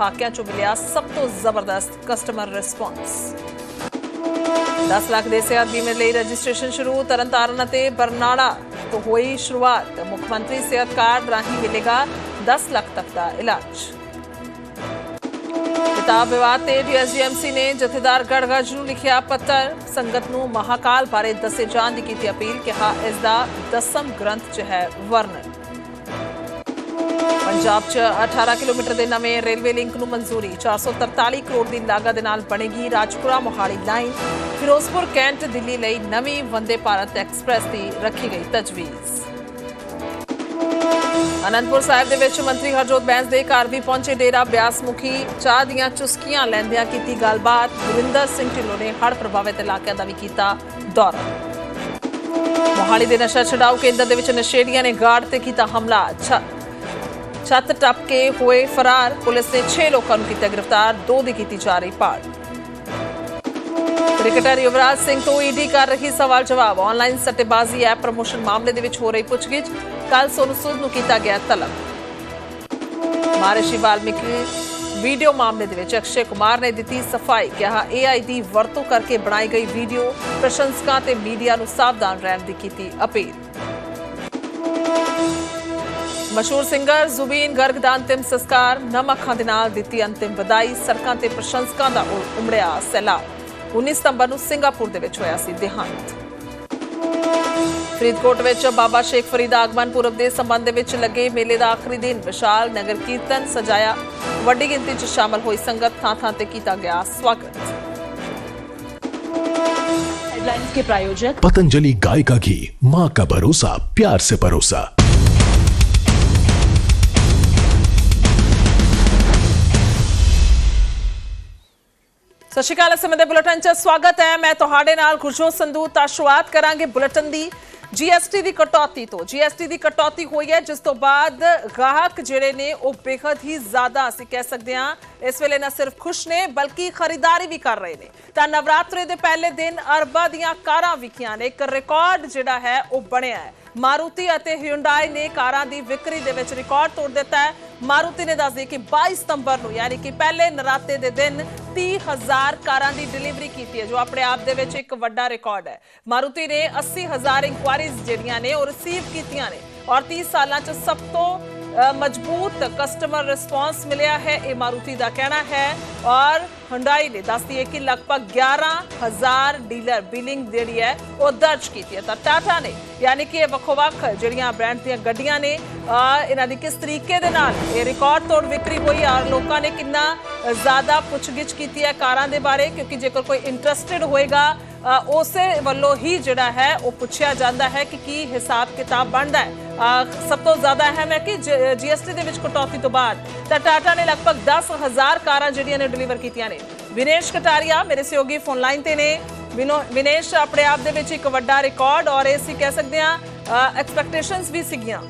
ਹਾਕਿਆਂ ਚੋਂ ਮਿਲਿਆ ਸਭ ਤੋਂ ਜ਼ਬਰਦਸਤ ਕਸਟਮਰ ਰਿਸਪੌਂਸ 10 ਲੱਖ ਦੇ ਸਿਹਤ ਬੀਮੇ ਲਈ ਰਜਿਸਟ੍ਰੇਸ਼ਨ ਸ਼ੁਰੂ, ਤਰਨਤਾਰਨ ਅਤੇ ਬਰਨਾਲਾ ਤੋਂ ਹੋਈ ਸ਼ੁਰੂਆਤ। ਮੁੱਖ ਮੰਤਰੀ ਸਿਹਤ ਕਾਰਡ ਰਾਹੀਂ ਮਿਲੇਗਾ 10 ਲੱਖ ਤੱਕ ਦਾ ਇਲਾਜ। ਕਿਤਾਬ ਵਿਵਾਦ ਤੇ ਡੀਐਸਜੀਐਮਸੀ ਨੇ ਜਥੇਦਾਰ ਗੜਗੜ ਨੂੰ ਲਿਖਿਆ ਪੱਤਰ। ਸੰਗਤ ਨੂੰ ਮਹਾਕਾਲ ਬਾਰੇ ਦੱਸੇ ਜਾਣ ਦੀ ਕੀਤੀ ਅਪੀਲ, ਕਿਹਾ ਇਸ ਦਾ ਦਸਮ ਗ੍ਰੰਥ 'ਚ ਹੈ ਵਰਣਨ। ਪੰਜਾਬ 'ਚ 18 ਕਿਲੋਮੀਟਰ ਦੇ ਨਵੇਂ ਰੇਲਵੇ ਲਿੰਕ ਨੂੰ ਮਨਜ਼ੂਰੀ 443 ਕਰੋੜ ਦੀ ਲਾਗਤ ਦੇ ਨਾਲ ਬਣੇਗੀ ਰਾਜਪੁਰਾ ਮੋਹਾਲੀ ਲਾਈਨ। ਫਿਰੋਜ਼ਪੁਰ, ਕੈਂਟ, ਦਿੱਲੀ ਲਈ ਨਵੀਂ ਵੰਦੇ ਭਾਰਤ ਐਕਸਪ੍ਰੈਸ ਦੀ ਰੱਖੀ ਗਈ ਤਜਵੀਜ਼। ਅਨੰਦਪੁਰ ਸਾਹਿਬ ਦੇ ਵਿੱਚ ਮੰਤਰੀ ਹਰਜੋਤ ਬੈਂਸ ਦੇ ਘਰ ਵੀ ਪਹੁੰਚੇ ਡੇਰਾ ਬਿਆਸ ਮੁਖੀ ਚਾਹ ਦੀਆਂ ਚੁਸਕੀਆਂ ਲੈਂਦਿਆਂ ਕੀਤੀ ਗੱਲਬਾਤ। ਗੁਰਿੰਦਰ ਸਿੰਘ ਢਿੱਲੋਂ ਨੇ ਹੜ੍ਹ ਪ੍ਰਭਾਵਿਤ ਇਲਾਕਿਆਂ ਦਾ ਵੀ ਕੀਤਾ ਦੌਰਾ। ਮੋਹਾਲੀ ਦੇ ਨਸ਼ਾ ਛਡਾਓ ਕੇਂਦਰ ਦੇ ਵਿੱਚ ਨਸ਼ੇੜੀਆਂ ਨੇ ਗਾਰਡ ਤੇ ਕੀਤਾ ਹਮਲਾ ਛੱਤ ਟੱਪ ਕੇ ਹੋਏ ਫਰਾਰ। ਪੁਲਿਸ ਨੇ 6 ਲੋਕਾਂ ਨੂੰ ਕੀਤਾ ਗ੍ਰਿਫਤਾਰ, ਦੋ ਦੀ ਕੀਤੀ ਜਾ ਰਹੀ ਭਾਲ ਕ੍ਰਿਕਟਰ ਯੁਵਰਾਜ ਸਿੰਘ ਤੋਂ ਈਡੀ ਕਰ ਰਹੀ ਸਵਾਲ ਜਵਾਬ। ਆਨਲਾਈਨ ਸੱਟੇਬਾਜ਼ੀ ਐਪ ਪ੍ਰਮੋਸ਼ਨ ਮਾਮਲੇ ਦੇ ਵਿੱਚ ਹੋ ਰਹੀ ਪੁੱਛਗਿੱਛ। ਕੱਲ ਸੋਨੂ ਸੂਦ ਨੂੰ ਕੀਤਾ ਗਿਆ ਤਲਬ। ਮਹਾਰਿਸ਼ੀ ਵਾਲਮੀਕੀ ਵੀਡੀਓ ਮਾਮਲੇ ਦੇ ਵਿੱਚ ਅਕਸ਼ੇ ਕੁਮਾਰ ਨੇ ਦਿੱਤੀ ਸਫ਼ਾਈ। ਕਿਹਾ AI ਦੀ ਵਰਤੋਂ ਕਰਕੇ ਬਣਾਈ ਗਈ ਵੀਡੀਓ ਪ੍ਰਸ਼ੰਸਕਾਂ ਤੇ ਮੀਡੀਆ ਨੂੰ ਸਾਵਧਾਨ ਰਹਿਣ ਦੀ ਕੀਤੀ ਅਪੀਲ। ਮਸ਼ਹੂਰ ਸਿੰਗਰ ਜ਼ੁਬੀਨ ਗਰਗ ਦਾ ਅੰਤਿਮ ਸੰਸਕਾਰ ਨਮ ਅੱਖਾਂ ਦੇ ਨਾਲ ਦਿੱਤੀ ਅੰਤਿਮ ਵਿਦਾਈ ਸੜਕਾਂ ਤੇ ਪ੍ਰਸ਼ੰਸਕਾਂ ਦਾ ਉ- ਉਮੜਿਆ ਸੈਲਾਬ 19 ਸਤੰਬਰ ਨੂੰ ਸਿੰਗਾਪੁਰ ਦੇ ਵਿੱਚ ਹੋਇਆ ਸੀ ਦੇਹਾਂਤ ਫਰੀਦਕੋਟ ਵਿੱਚ ਬਾਬਾ ਸ਼ੇਖ ਫਰੀਦ ਆਗਮਨ ਪੁਰਬ ਦੇ ਸੰਬੰਧ ਦੇ ਵਿੱਚ ਲੱਗੇ ਮੇਲੇ ਦਾ ਆਖਰੀ ਦਿਨ ਵਿਸ਼ਾਲ ਨਗਰ ਕੀਰਤਨ ਸਜਾਇਆ ਵੱਡੀ ਗਿਣਤੀ 'ਚ ਸ਼ਾਮਲ ਹੋਈ ਸੰਗਤ ਥਾਂ ਥਾਂ ਤੇ ਕੀਤਾ ਗਿਆ ਸਵਾਗਤ हेडलाइंस के प्रायोजक पतंजलि गाय का घी माँ का भरोसा प्यार से परोसा ਸਤਿ ਸ਼੍ਰੀ ਅਕਾਲ ਸਮੇਂ ਦੇ ਬੁਲੇਟਿਨ 'ਚ ਸਵਾਗਤ ਹੈ। ਮੈਂ ਤੁਹਾਡੇ ਨਾਲ ਗੁਰਜੋਤ ਸੰਧੂ, ਤਾਂ ਸ਼ੁਰੂਆਤ ਕਰਾਂਗੇ ਬੁਲੇਟਿਨ ਦੀ। ਜੀਐਸਟੀ ਦੀ ਕਟੌਤੀ ਤੋਂ। ਜੀਐਸਟੀ ਦੀ ਕਟੌਤੀ ਹੋਈ ਹੈ, ਜਿਸ ਤੋਂ ਬਾਅਦ ਗਾਹਕ ਜਿਹੜੇ ਨੇ, ਉਹ ਬੇहद ਹੀ ਜ਼ਿਆਦਾ, ਅਸੀਂ ਕਹਿ ਸਕਦੇ ਹਾਂ, ਇਸ ਵੇਲੇ ਨਾ ਸਿਰਫ ਖੁਸ਼ ਨੇ, ਬਲਕਿ ਖਰੀਦਦਾਰੀ ਵੀ ਕਰ ਰਹੇ ਨੇ। ਤਾਂ ਨਵਰਾਤਰੇ ਦੇ ਪਹਿਲੇ ਦਿਨ ਅਰਬਾਂ ਦੀਆਂ ਕਾਰਾਂ ਵਿਕੀਆਂ ਨੇ। ਇੱਕ ਰਿਕਾਰਡ ਜਿਹੜਾ ਹੈ, ਉਹ ਬਣਿਆ ਹੈ। ਮਾਰੂਤੀ ਅਤੇ ਹਿਊਂਡਾਈ ਨੇ ਕਾਰਾਂ ਦੀ ਵਿਕਰੀ ਦੇ ਵਿੱਚ ਰਿਕਾਰਡ ਤੋੜ ਦਿੱਤਾ ਹੈ। ਮਾਰੂਤੀ ਨੇ ਦੱਸ ਕਿ 22 ਸਤੰਬਰ ਨੂੰ, ਯਾਨੀ ਕਿ ਪਹਿਲੇ ਨਰਾਤੇ ਦੇ ਦਿਨ 30000 ਕਾਰਾਂ ਦੀ ਡਿਲੀਵਰੀ ਕੀਤੀ ਹੈ, ਜੋ ਆਪਣੇ ਆਪ ਦੇ ਵਿੱਚ ਇੱਕ ਵੱਡਾ ਰਿਕਾਰਡ ਹੈ। ਮਾਰੂਤੀ ਨੇ 80000 ਇਨਕੁਆਇਰੀਜ਼ ਜਿਹੜੀਆਂ ਨੇ ਉਹ ਰਿਸੀਵ ਕੀਤੀਆਂ ਨੇ ਔਰ 30 ਸਾਲਾਂ 'ਚ ਸਭ ਤੋਂ ਮਜ਼ਬੂਤ ਕਸਟਮਰ ਰਿਸਪਾਂਸ ਮਿਲਿਆ ਹੈ, ਇਹ ਮਾਰੂਤੀ ਦਾ ਕਹਿਣਾ ਹੈ। ਔਰ ਹੁੰਡਾਈ ਨੇ ਦੱਸਦੀ ਹੈ ਕਿ ਲਗਭਗ 11000 ਡੀਲਰ ਬਿਲਿੰਗ ਜਿਹੜੀ ਹੈ, ਉਹ ਦਰਜ ਕੀਤੀ ਹੈ। ਤਾਂ ਟਾਟਾ ਨੇ, ਯਾਨੀ ਕਿ ਇਹ ਵੱਖੋ-ਵੱਖ ਜਿਹੜੀਆਂ ਬ੍ਰਾਂਡ ਦੀਆਂ ਗੱਡੀਆਂ ਨੇ ਇਹਨਾਂ ਦੀ ਕਿਸ ਤਰੀਕੇ ਦੇ ਨਾਲ ਇਹ ਰਿਕਾਰਡ ਤੋੜ ਵਿਕਰੀ ਹੋਈ ਔਰ ਲੋਕਾਂ ਨੇ ਕਿੰਨਾ ਜ਼ਿਆਦਾ ਪੁੱਛਗਿੱਛ ਕੀਤੀ ਹੈ ਕਾਰਾਂ ਦੇ ਬਾਰੇ, ਕਿਉਂਕਿ ਜੇਕਰ ਕੋਈ ਇੰਟਰਸਟਿਡ ਹੋਏਗਾ ਉਸੇ ਵੱਲੋਂ ਹੀ ਜਿਹੜਾ ਹੈ, ਉਹ ਪੁੱਛਿਆ ਜਾਂਦਾ ਹੈ ਕਿ ਕੀ ਹਿਸਾਬ ਕਿਤਾਬ ਬਣਦਾ ਹੈ। ਸਭ ਤੋਂ ਜ਼ਿਆਦਾ ਅਹਿਮ ਹੈ ਕਿ ਜੀਐਸਟੀ ਦੇ ਵਿੱਚ ਕਟੌਤੀ ਤੋਂ ਬਾਅਦ ਤਾਂ ਟਾਟਾ ਨੇ ਲਗਭਗ 10000 ਕਾਰਾਂ ਜਿਹੜੀਆਂ ਨੇ ਡਿਲੀਵਰ ਕੀਤੀਆਂ ਨੇ। ਵਿਨੇਸ਼ ਕਟਾਰੀਆ ਮੇਰੇ ਸਹਿਯੋਗੀ ਫੋਨ ਲਾਈਨ ਤੇ ਨੇ। ਵਿਨੇਸ਼ ਆਪਣੇ ਆਪ ਦੇ ਵਿੱਚ ਇੱਕ ਵੱਡਾ ਰਿਕਾਰਡ ਔਰ ਇਹ ਅਸੀਂ ਕਹਿ ਸਕਦੇ ਹਾਂ ਐਕਸਪੈਕਟੇਸ਼ਨਸ ਵੀ ਸੀਗੀਆਂ।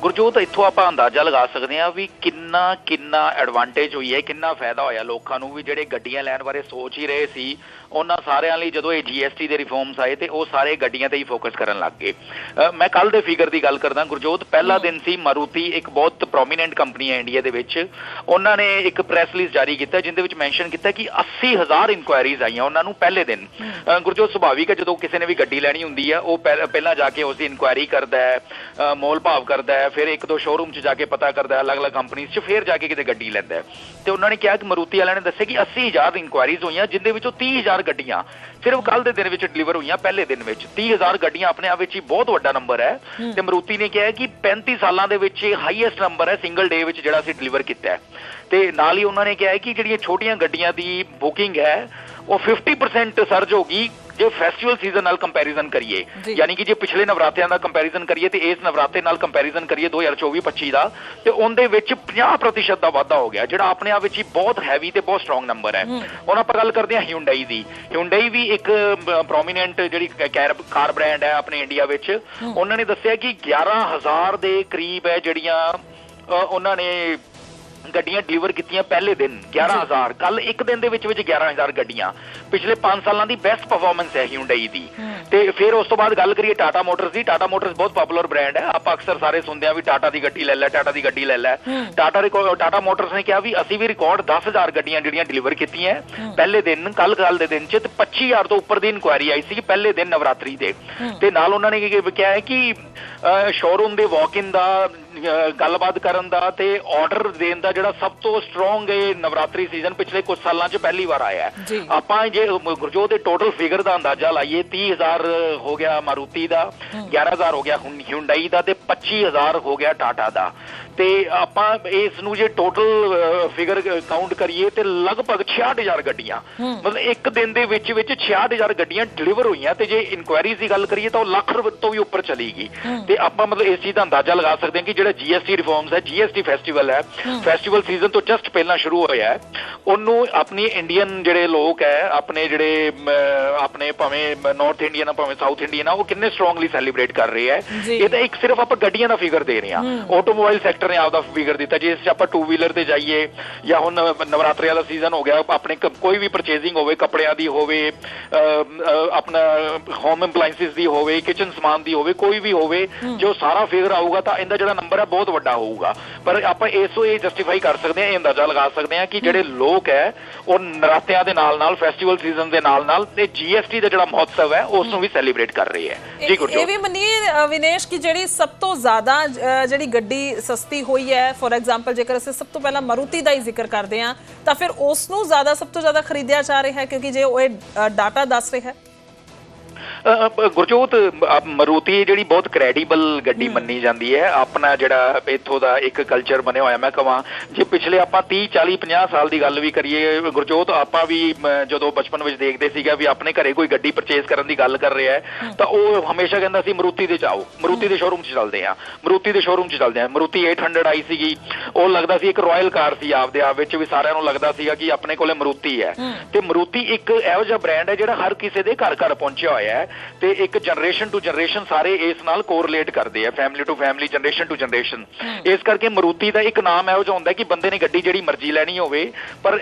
ਗੁਰਜੋਤ, ਇੱਥੋਂ ਆਪਾਂ ਅੰਦਾਜ਼ਾ ਲਗਾ ਸਕਦੇ ਹਾਂ ਵੀ ਕਿੰਨਾ ਕਿੰਨਾ ਐਡਵਾਂਟੇਜ ਹੋਈ ਹੈ, ਕਿੰਨਾ ਫਾਇਦਾ ਹੋਇਆ ਲੋਕਾਂ ਨੂੰ ਵੀ ਜਿਹੜੇ ਗੱਡੀਆਂ ਲੈਣ ਬਾਰੇ ਸੋਚ ਹੀ ਰਹੇ ਸੀ। ਉਹਨਾਂ ਸਾਰਿਆਂ ਲਈ ਜਦੋਂ ਇਹ GST ਦੇ ਰਿਫਾਰਮਸ ਆਏ ਤੇ ਉਹ ਸਾਰੇ ਗੱਡੀਆਂ ਤੇ ਹੀ ਫੋਕਸ ਕਰਨ ਲੱਗ ਗਏ। ਮੈਂ ਕੱਲ ਦੇ ਫਿਗਰ ਦੀ ਗੱਲ ਕਰਦਾ ਗੁਰਜੋਤ ਪਹਿਲਾ ਦਿਨ ਸੀ ਮਾਰੂਤੀ ਇੱਕ ਬਹੁਤ ਪ੍ਰੋਮੀਨੈਂਟ ਕੰਪਨੀ ਹੈ ਇੰਡੀਆ ਦੇ ਵਿੱਚ। ਉਹਨਾਂ ਨੇ ਇੱਕ ਪ੍ਰੈਸ ਰਿਲੀਜ਼ ਜਾਰੀ ਕੀਤਾ ਜਿੰਦੇ ਵਿੱਚ ਮੈਂਸ਼ਨ ਕੀਤਾ ਕਿ 80000 ਇਨਕੁਆਇਰੀਜ਼ ਆਈਆਂ ਉਹਨਾਂ ਨੂੰ ਪਹਿਲੇ ਦਿਨ। ਗੁਰਜੋਤ ਸੁਭਾਵਿਕ ਹੈ ਜਦੋਂ ਕਿਸੇ ਨੇ ਵੀ ਗੱਡੀ ਲੈਣੀ ਹੁੰਦੀ ਹੈ ਉਹ ਪਹਿ- ਪਹਿਲਾਂ ਜਾ ਕੇ ਉਸ ਦੀ ਇਨਕੁਆਇਰੀ ਕਰਦਾ ਹੈ ਮੋਲ ਭਾਵ ਕਰਦਾ ਹੈ ਫਿਰ ਇੱਕ ਦੋ ਸ਼ੋਰੂਮ 'ਚ ਜਾ ਕੇ ਪਤਾ ਕਰਦਾ ਹੈ ਅਲੱਗ-ਅਲੱਗ ਕੰਪਨੀਆਂ 'ਚ ਫਿਰ ਜਾ ਕੇ ਕਿਤੇ ਗੱਡੀ ਲੈਂਦਾ ਹੈ। ਤੇ ਉਹਨਾਂ ਨੇ ਕਿਹਾ ਕਿ ਮਾਰੂਤੀ ਵਾਲਿਆਂ ਨੇ ਦੱਸਿਆ ਕਿ 80000 ਇਨਕੁਆਇਰੀਜ਼ ਹੋਈਆਂ ਜਿੰਦੇ ਵਿੱਚੋਂ 30000 ਗੱਡੀਆਂ। ਸਿਰਫ ਕੱਲ ਦੇ ਦਿਨ ਵਿੱਚ ਡਿਲੀਵਰ ਹੋਈਆਂ ਪਹਿਲੇ ਦਿਨ ਵਿੱਚ। 30000 ਗੱਡੀਆਂ ਆਪਣੇ ਆਪ ਵਿੱਚ ਹੀ ਬਹੁਤ ਵੱਡਾ ਨੰਬਰ ਹੈ। ਤੇ ਮਾਰੂਤੀ ਨੇ ਕਿਹਾ ਹੈ ਕਿ 35 ਸਾਲਾਂ ਦੇ ਵਿੱਚ ਇਹ ਹਾਈਐਸਟ ਨੰਬਰ ਹੈ ਸਿੰਗਲ ਡੇ ਵਿੱਚ ਜਿਹੜਾ ਅਸੀਂ ਡਿਲੀਵਰ ਕੀਤਾ ਹੈ। ਤੇ ਨਾਲ ਹੀ ਉਹਨਾਂ ਨੇ ਕਿਹਾ ਹੈ ਕਿ ਜਿਹੜੀਆਂ ਛੋਟੀਆਂ ਗੱਡੀਆਂ ਦੀ ਬੁਕਿੰਗ ਹੈ ਉਹ 50% ਸਰਜ ਹੋਗੀ ਜੇ ਫੈਸਟੀਵਲ ਸੀਜ਼ਨ ਨਾਲ ਕੰਪੈਰੀਜ਼ਨ ਕਰੀਏ। ਯਾਨੀ ਕਿ ਜੇ ਪਿਛਲੇ ਨਵਰਾਤਿਆਂ ਦਾ ਕੰਪੈਰੀਜ਼ਨ ਕਰੀਏ ਤੇ ਇਸ ਨਵਰਾਤੇ ਨਾਲ ਕੰਪੈਰੀਜ਼ਨ ਕਰੀਏ 2024-25 ਦਾ ਤੇ ਉਹਦੇ ਵਿੱਚ 50% ਦਾ ਵਾਧਾ ਹੋ ਗਿਆ ਜਿਹੜਾ ਆਪਣੇ ਆਪ ਵਿੱਚ ਹੀ ਬਹੁਤ ਹੈਵੀ ਤੇ ਬਹੁਤ ਸਟਰੋਂਗ ਨੰਬਰ ਹੈ। ਹੁਣ ਆਪਾਂ ਗੱਲ ਕਰਦੇ ਹਾਂ ਹਿਊਂਡਾਈ ਦੀ। ਹਿਊਂਡਾਈ ਵੀ ਇੱਕ ਪ੍ਰੋਮੀਨੈਂਟ ਜਿਹੜੀ ਕਾਰ ਬ੍ਰਾਂਡ ਹੈ ਆਪਣੇ ਇੰਡੀਆ ਵਿੱਚ। ਉਹਨਾਂ ਨੇ ਦੱਸਿਆ ਕਿ 11000 ਦੇ ਕਰੀਬ ਹੈ ਜਿਹੜੀਆਂ ਉਹਨਾਂ ਨੇ ਗੱਡੀਆਂ ਡਿਲੀਵਰ ਕੀਤੀਆਂ ਪਹਿਲੇ ਦਿਨ 11000 ਕੱਲ ਇੱਕ ਦਿਨ ਦੇ ਵਿੱਚ ਵਿੱਚ 11000 ਗੱਡੀਆਂ। ਪਿਛਲੇ 5 ਸਾਲਾਂ ਦੀ ਬੈਸਟ ਪਰਫਾਰਮੈਂਸ ਹੈ Hyundai ਦੀ। ਤੇ ਫਿਰ ਉਸ ਤੋਂ ਬਾਅਦ ਗੱਲ ਕਰੀਏ ਟਾਟਾ ਮੋਟਰਸ ਦੀ। ਟਾਟਾ ਮੋਟਰਸ ਬਹੁਤ ਪਪੂਲਰ ਬ੍ਰਾਂਡ ਹੈ। ਆਪਾਂ ਅਕਸਰ ਸਾਰੇ ਸੁਣਦੇ ਆ ਵੀ ਟਾਟਾ ਦੀ ਗੱਡੀ ਲੈ ਲੈ ਟਾਟਾ ਦੀ ਗੱਡੀ ਲੈ ਲੈ। ਟਾਟਾ ਟਾਟਾ ਮੋਟਰਸ ਨੇ ਕਿਹਾ ਵੀ ਅਸੀਂ ਵੀ ਰਿਕਾਰਡ 10000 ਗੱਡੀਆਂ ਜਿਹੜੀਆਂ ਡਿਲੀਵਰ ਕੀਤੀਆਂ ਪਹਿਲੇ ਦਿਨ ਕੱਲ ਕੱਲ ਦੇ ਦਿਨ ਚ ਤੇ 25000 ਤੋਂ ਉੱਪਰ ਦੀ ਇਨਕੁਆਇਰੀ ਆਈ ਸੀ ਪਹਿਲੇ ਦਿਨ ਨਵਰਾਤਰੀ ਦੇ। ਤੇ ਨਾਲ ਉਹਨਾਂ ਨੇ ਕਿਹਾ ਹੈ ਕਿ ਸ਼ੋਰੂਮ ਦੇ ਵਾਕ ਇਨ ਦਾ ਗੱਲਬਾਤ ਕਰਨ ਦਾ ਤੇ ਆਰਡਰ ਦੇਣ ਦਾ ਜਿਹੜਾ ਸਭ ਤੋਂ ਸਟਰੋਂਗ ਇਹ ਨਵਰਾਤਰੀ ਸੀਜ਼ਨ ਪਿਛਲੇ ਕੁਝ ਸਾਲਾਂ 'ਚ ਪਹਿਲੀ ਵਾਰ ਆਇਆ ਹੈ। ਆਪਾਂ ਜੇ ਗੁਰਜੋਤ ਦੇ ਟੋਟਲ ਫਿਗਰ ਦਾ ਅੰਦਾਜ਼ਾ ਲਾਈਏ 30000 ਹੋ ਗਿਆ ਮਾਰੂਤੀ ਦਾ 11000 ਹੋ ਗਿਆ ਹਿਊਂਡਾਈ ਦਾ ਤੇ 25000 ਹੋ ਗਿਆ ਟਾਟਾ ਦਾ। ਤੇ ਆਪਾਂ ਇਸ ਨੂੰ ਜੇ ਟੋਟਲ ਫਿਗਰ ਕਾਊਂਟ ਕਰੀਏ ਤੇ ਲਗਭਗ 66000 ਗੱਡੀਆਂ। ਮਤਲਬ ਇੱਕ ਦਿਨ ਦੇ ਵਿੱਚ ਵਿੱਚ 66000 ਗੱਡੀਆਂ ਡਿਲੀਵਰ ਹੋਈਆਂ ਤੇ ਜੇ ਇਨਕੁਆਇਰੀਜ਼ ਦੀ ਗੱਲ ਕਰੀਏ ਤਾਂ ਉਹ ਲੱਖ ਰੁਪਏ ਤੋਂ ਵੀ ਉੱਪਰ ਚਲੀ ਗਈ ਤੇ ਆਪਾਂ ਮਤਲਬ ਇਸ ਚੀਜ਼ ਦਾ ਅੰਦਾਜ਼ਾ ਲਗਾ ਸਕਦੇ ਹਾਂ ਕਿ ਜਿਹੜਾ ਜੀਐਸਟੀ ਰਿਫਾਰਮਸ ਹੈ ਜੀਐਸਟੀ ਫੈਸਟੀਵਲ ਹੈ ਫੈਸਟੀਵਲ ਸੀਜ਼ਨ ਤੋਂ ਜਸਟ ਪਹਿਲਾਂ ਸ਼ੁਰੂ ਹੋਇਆ ਹੈ। ਉਹਨੂੰ ਆਪਣੀ ਇੰਡੀਅਨ ਜਿਹੜੇ ਲੋਕ ਹੈ ਆਪਣੇ ਜਿਹੜੇ ਆਪਣੇ ਭਾਵੇਂ ਨਾਰਥ ਇੰਡੀਅਨ ਆ ਭਾਵੇਂ ਸਾਊਥ ਇੰਡੀਅਨ ਆ ਉਹ ਕਿੰਨੇ ਸਟਰੋਂਗਲੀ ਸੈਲੀਬ੍ਰੇਟ ਕਰ ਰਹੇ ਹੈ। ਇਹ ਤਾਂ ਇੱਕ ਸਿਰਫ ਆਪਾਂ ਗੱਡੀਆਂ ਦਾ ਫਿਗਰ ਦੇ ਰਹੇ ਹਾਂ। ਆਟੋਮੋਬਾਈਲ ਸੈਕਟਰ ਨੇ ਆਪਦਾ ਫਿਗਰ ਦਿੱਤਾ ਜੇ ਇਸ ਆਪਾਂ ਟੂ ਵੀਲਰ ਤੇ ਜਾਈਏ ਜਾਂ ਹੁਣ ਨਵਰਾਤਰੀਆਂ ਦਾ ਸੀਜ਼ਨ ਹੋ ਗਿਆ ਆਪਣੇ ਕੋਈ ਵੀ ਪਰਚੇਜ਼ਿੰਗ ਹੋਵੇ ਕੱਪੜਿਆਂ ਦੀ ਹੋਵੇ ਆਪਣਾ ਹੋਮ ਐਪਲਾਈਐਂਸਿਸ ਦੀ ਹੋਵੇ ਕਿਚਨ ਸਮਾਨ ਦੀ ਹੋਵੇ ਕੋਈ ਵੀ ਹੋਵੇ ਜੋ ਸਾਰਾ ਫਿਗਰ ਆਊਗਾ ਤਾਂ ਇਹਦਾ ਜਿਹੜਾ ਨੰਬਰ ਹੈ ਬਹੁਤ ਵੱਡਾ ਹੋਊਗਾ। ਪਰ ਆਪਾਂ ਇਸੋ ਇਹ ਜਸਟੀਫਾਈ ਕਰ ਸਕਦੇ ਹਾਂ ਇਹ ਅੰਦਾਜ਼ਾ ਲਗਾ ਸਕਦੇ ਹਾਂ ਕਿ ਜਿਹੜੇ ਲੋਕ ਹੈ ਉਹ ਨਰਾਤਿਆਂ ਦੇ ਨਾਲ ਨਾਲ ਫੈਸਟੀਵਲ ਸੀਜ਼ਨ ਦੇ ਨਾਲ ਨਾਲ ਤੇ ਜੀਐਸਟੀ ਦਾ ਜਿਹੜਾ ਮਹੋਤਸਵ ਹੈ ਉਸ ਨੂੰ ਵੀ ਸੈਲੀਬ੍ਰੇਟ ਕਰ ਰਹੀ ਹੈ। ਜੀ ਇਹ ਇਹ ਗੁਰਜੋਤ ਵੀ ਮੰਨੀਏ ਵਿਨੇਸ਼ ਕਿ ਜਿਹੜੀ ਸਭ ਤੋਂ ਜ਼ਿਆਦਾ ਜਿਹੜੀ ਗੱਡੀ ਸਸਤੀ ਹੋਈ ਹੈ। ਫੋਰ ਐਗਜ਼ਾਮਪਲ ਜੇਕਰ ਅਸੀਂ ਸਭ ਤੋਂ ਪਹਿਲਾਂ ਮਾਰੂਤੀ ਦਾ ਹੀ ਜ਼ਿਕਰ ਕਰਦੇ ਹਾਂ, ਤਾਂ ਫਿਰ ਉਸ ਨੂੰ ਜ਼ਿਆਦਾ, ਸਭ ਤੋਂ ਜ਼ਿਆਦਾ ਖਰੀਦਿਆ ਜਾ ਰਿਹਾ ਹੈ, ਕਿਉਂਕਿ ਜੇ ਉਹ ਇਹ ਡਾਟਾ ਦੱਸ ਰਿਹਾ ਹੈ। ਗੁਰਜੋਤ ਮਰੂਤੀ ਜਿਹੜੀ ਬਹੁਤ ਕ੍ਰੈਡੀਬਲ ਗੱਡੀ ਮੰਨੀ ਜਾਂਦੀ ਹੈ। ਆਪਣਾ ਜਿਹੜਾ ਇੱਥੋਂ ਦਾ ਇੱਕ ਕਲਚਰ ਬਣਿਆ ਹੋਇਆ ਮੈਂ ਕਹਾਂ ਜੇ ਪਿਛਲੇ ਆਪਾਂ 30 40 50 ਸਾਲ ਦੀ ਗੱਲ ਵੀ ਕਰੀਏ ਗੁਰਜੋਤ ਆਪਾਂ ਵੀ ਜਦੋਂ ਬਚਪਨ ਵਿੱਚ ਦੇਖਦੇ ਸੀਗਾ ਵੀ ਆਪਣੇ ਘਰੇ ਕੋਈ ਗੱਡੀ ਪਰਚੇਸ ਕਰਨ ਦੀ ਗੱਲ ਕਰ ਰਿਹਾ ਹੈ ਤਾਂ ਉਹ ਹਮੇਸ਼ਾ ਕਹਿੰਦਾ ਸੀ ਮਰੂਤੀ ਦੇ ਜਾਓ। ਮਰੂਤੀ ਦੇ ਸ਼ੋਰੂਮ 'ਚ ਚੱਲਦੇ ਆ ਮਰੂਤੀ ਦੇ ਸ਼ੋਰੂਮ 'ਚ ਚੱਲਦੇ ਆ ਮਰੂਤੀ 800 ਆਈ ਸੀਗੀ। ਉਹ ਲੱਗਦਾ ਸੀ ਇੱਕ ਰਾਇਲ ਕਾਰ ਸੀ ਆਪਦੇ ਆਪ ਵਿੱਚ ਵੀ ਸਾਰਿਆਂ ਨੂੰ ਲੱਗਦਾ ਸੀਗਾ ਕਿ ਆਪਣੇ ਕੋਲੇ ਮਰੂਤੀ ਹੈ। ਤੇ ਮਰੂਤੀ ਇੱਕ ਇਹੋ ਜਿਹਾ ਬ੍ਰਾਂਡ ਹੈ ਜਿਹੜਾ ਹਰ ਕਿਸੇ ਦੇ ਘਰ ਘਰ ਪਹੁੰਚਿਆ ਹੋਇਆ ਹੈ ਤੇ ਇੱਕ ਜਨਰੇਸ਼ਨ ਟੂ ਜਨਰੇਸ਼ਨ ਸਾਰੇ ਇਸ ਨਾਲ ਕੋਰਿਲੇਟ ਕਰਦੇ ਆ family to family generation to generation ਇਸ ਕਰਕੇ ਮਰੂਤੀ ਦਾ ਇੱਕ ਨਾਮ ਇਹੋ ਜਿਹਾ ਹੁੰਦਾ ਕਿ ਬੰਦੇ ਨੇ ਗੱਡੀ ਜਿਹੜੀ ਮਰਜ਼ੀ ਲੈਣੀ ਹੋਵੇ ਪਰ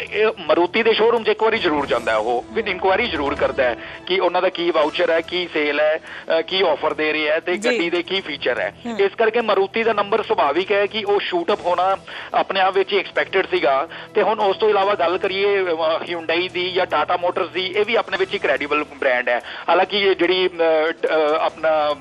ਮਰੂਤੀ ਦੇ ਸ਼ੋਰੂਮ 'ਚ ਇੱਕ ਵਾਰੀ ਜ਼ਰੂਰ ਜਾਂਦਾ ਹੈ ਉਹ ਵੀ ਇਨਕੁਆਇਰੀ ਜ਼ਰੂਰ ਕਰਦਾ ਹੈ ਕਿ ਉਹਨਾਂ ਦਾ ਕੀ ਵਾਊਚਰ ਹੈ ਕੀ ਸੇਲ ਹੈ ਕੀ ਆਫਰ ਦੇ ਰਹੇ ਹੈ ਤੇ। ਗੱਡੀ ਦੇ ਕੀ ਫੀਚਰ ਹੈ। ਇਸ ਕਰਕੇ ਮਰੂਤੀ ਦਾ ਨੰਬਰ ਸੁਭਾਵਿਕ ਹੈ ਕਿ ਉਹ ਸ਼ੂਟ ਅਪ ਹੋਣਾ ਆਪਣੇ ਆਪ ਵਿੱਚ ਹੀ ਐਕਸਪੈਕਟਡ ਸੀਗਾ ਤੇ ਹੁਣ ਉਸ ਤੋਂ ਇਲਾਵਾ ਗੱਲ ਕਰੀਏ ਹਿਊਂਡਾਈ ਦੀ ਜਾਂ ਟਾਟਾ ਮੋਟਰਸ ਦੀ ਇਹ ਵੀ ਆਪਣੇ ਵਿੱਚ ਹੀ ਕ੍ਰੈਡੀਬਲ ਬ੍ਰਾਂਡ ਹੈ। ਹਾਲਾਂਕਿ ਇਹ ਜਿਹੜੀ ਆਪਣਾ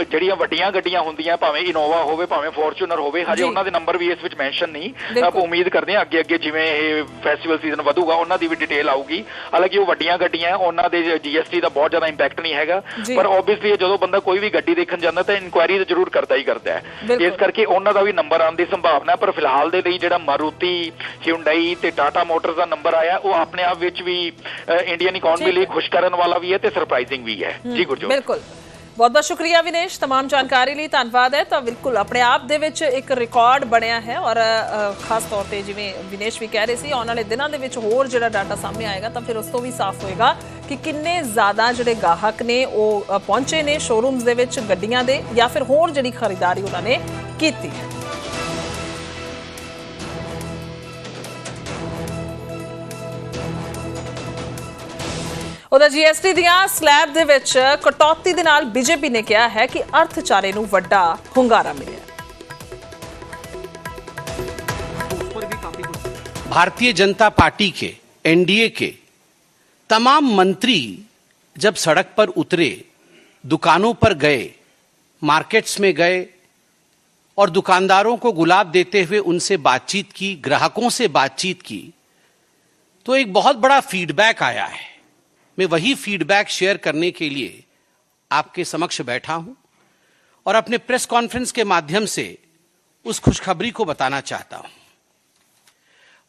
ਜਿਹੜੀਆਂ ਵੱਡੀਆਂ ਗੱਡੀਆਂ ਹੁੰਦੀਆਂ ਭਾਵੇਂ ਇਨੋਵਾ ਹੋਵੇ ਭਾਵੇਂ ਫੋਰਚੂਨਰ ਹੋਵੇ ਹਜੇ। ਉਹਨਾਂ ਦੇ ਨੰਬਰ ਵੀ ਇਸ ਵਿੱਚ ਮੈਂਸ਼ਨ ਨਹੀਂ। ਆਪਾਂ ਉਮੀਦ ਕਰਦੇ ਹਾਂ ਅੱਗੇ ਅੱਗੇ ਜਿਵੇਂ ਇਹ ਫੈਸਟੀਵਲ ਸੀਜ਼ਨ ਵਧੂਗਾ ਉਹਨਾਂ ਦੀ ਵੀ ਡਿਟੇਲ ਆਊਗੀ ਹਾਲਾਂਕਿ ਉਹ ਵੱਡੀਆਂ ਗੱਡੀਆਂ ਉਹਨਾਂ ਦੇ ਜੀਐਸਟੀ ਦਾ ਬਹੁਤ ਜ਼ਿਆਦਾ ਇੰਪੈਕਟ ਨਹੀਂ ਹੈਗਾ। ਪਰ ਆਬਵੀਅਸਲੀ ਜਦੋਂ ਬੰਦਾ ਕੋਈ ਵੀ ਗੱਡੀ ਦੇਖਣ ਜਾਂਦਾ ਤਾਂ ਇਨਕੁਆਇਰੀ ਤਾਂ ਜ਼ਰੂਰ ਕਰਦਾ ਹੀ ਕਰਦਾ ਹੈ। ਇਸ ਕਰਕੇ ਉਹਨਾਂ ਦਾ ਵੀ ਨੰਬਰ ਆਉਣ ਦੀ ਸੰਭਾਵਨਾ ਹੈ, ਪਰ ਫਿਲਹਾਲ ਦੇ ਲਈ ਜਿਹੜਾ ਮਾਰੂਤੀ ਹਿਊਂਡਾਈ ਤੇ ਟਾਟਾ ਮੋਟਰਸ ਦਾ ਨੰਬਰ ਆਇਆ ਉਹ ਆਪਣੇ ਆਪ ਵਿੱਚ ਵੀ ਇੰਡੀਅਨ ਇਕਨੋਮੀ ਲਈ। ਖੁਸ਼ ਕਰਨ ਵਾਲਾ ਵੀ ਹੈ ਤੇ ਸਰਪ੍ਰਾਈਜ਼ਿੰਗ ਵੀ ਹੈ ਜੀ ਗੁਰਜੋਤ ਬਿਲਕੁਲ ਬਹੁਤ ਬਹੁਤ ਸ਼ੁਕਰੀਆ ਵਿਨੇਸ਼ तमाम ਜਾਣਕਾਰੀ ਲਈ ਧੰਨਵਾਦ ਹੈ ਤਾਂ ਬਿਲਕੁਲ ਆਪਣੇ ਆਪ ਦੇ ਵਿੱਚ ਇੱਕ ਰਿਕਾਰਡ ਬਣਿਆ ਹੈ ਔਰ ਅ, ਖਾਸ ਤੌਰ ਤੇ ਜਿਵੇਂ ਵਿਨੇਸ਼ ਵੀ ਕਹਿ ਰਹੇ ਸੀ ਆਉਣ ਵਾਲੇ ਦਿਨਾਂ ਦੇ ਵਿੱਚ ਹੋਰ ਜਿਹੜਾ ਡਾਟਾ ਸਾਹਮਣੇ ਆਏਗਾ ਤਾਂ ਫਿਰ ਉਸ ਤੋਂ ਵੀ ਸਾਫ਼ ਹੋਏਗਾ ਕਿ ਕਿੰਨੇ ਜ਼ਿਆਦਾ ਜਿਹੜੇ ਗਾਹਕ ਨੇ ਉਹ ਅ, ਪਹੁੰਚੇ ਨੇ ਸ਼ੋਰੂਮਸ ਦੇ ਵਿੱਚ ਗੱਡੀਆਂ ਦੇ ਜਾਂ ਫਿਰ ਹੋਰ ਜਿਹੜੀ ਖਰੀਦਦਾਰੀ ਉਹਨਾਂ ਨੇ ਕੀਤੀ ਹੈ ਉਹਦਾ ਜੀਐਸਟੀ ਦੀਆਂ ਸਲੈਬ ਦੇ ਵਿੱਚ ਕਟੌਤੀ ਦੇ ਨਾਲ ਬੀਜੇਪੀ ਨੇ ਕਿਹਾ ਹੈ ਕਿ ਅਰਥਚਾਰੇ ਨੂੰ ਵੱਡਾ ਹੁੰਗਾਰਾ ਮਿਲਿਆ भारतीय जनता पार्टी के एनडीए के तमाम मंत्री जब सड़क पर उतरे दुकानों पर गए मार्केट्स में गए और दुकानदारों को गुलाब देते हुए उनसे बातचीत की ग्राहकों से बातचीत की तो एक बहुत बड़ा फीडबैक आया है मैं वही फीडबैक शेयर करने के लिए आपके समक्ष बैठा हूँ और अपने प्रेस कॉन्फ्रेंस के माध्यम से उस खुशखबरी को बताना चाहता हूँ।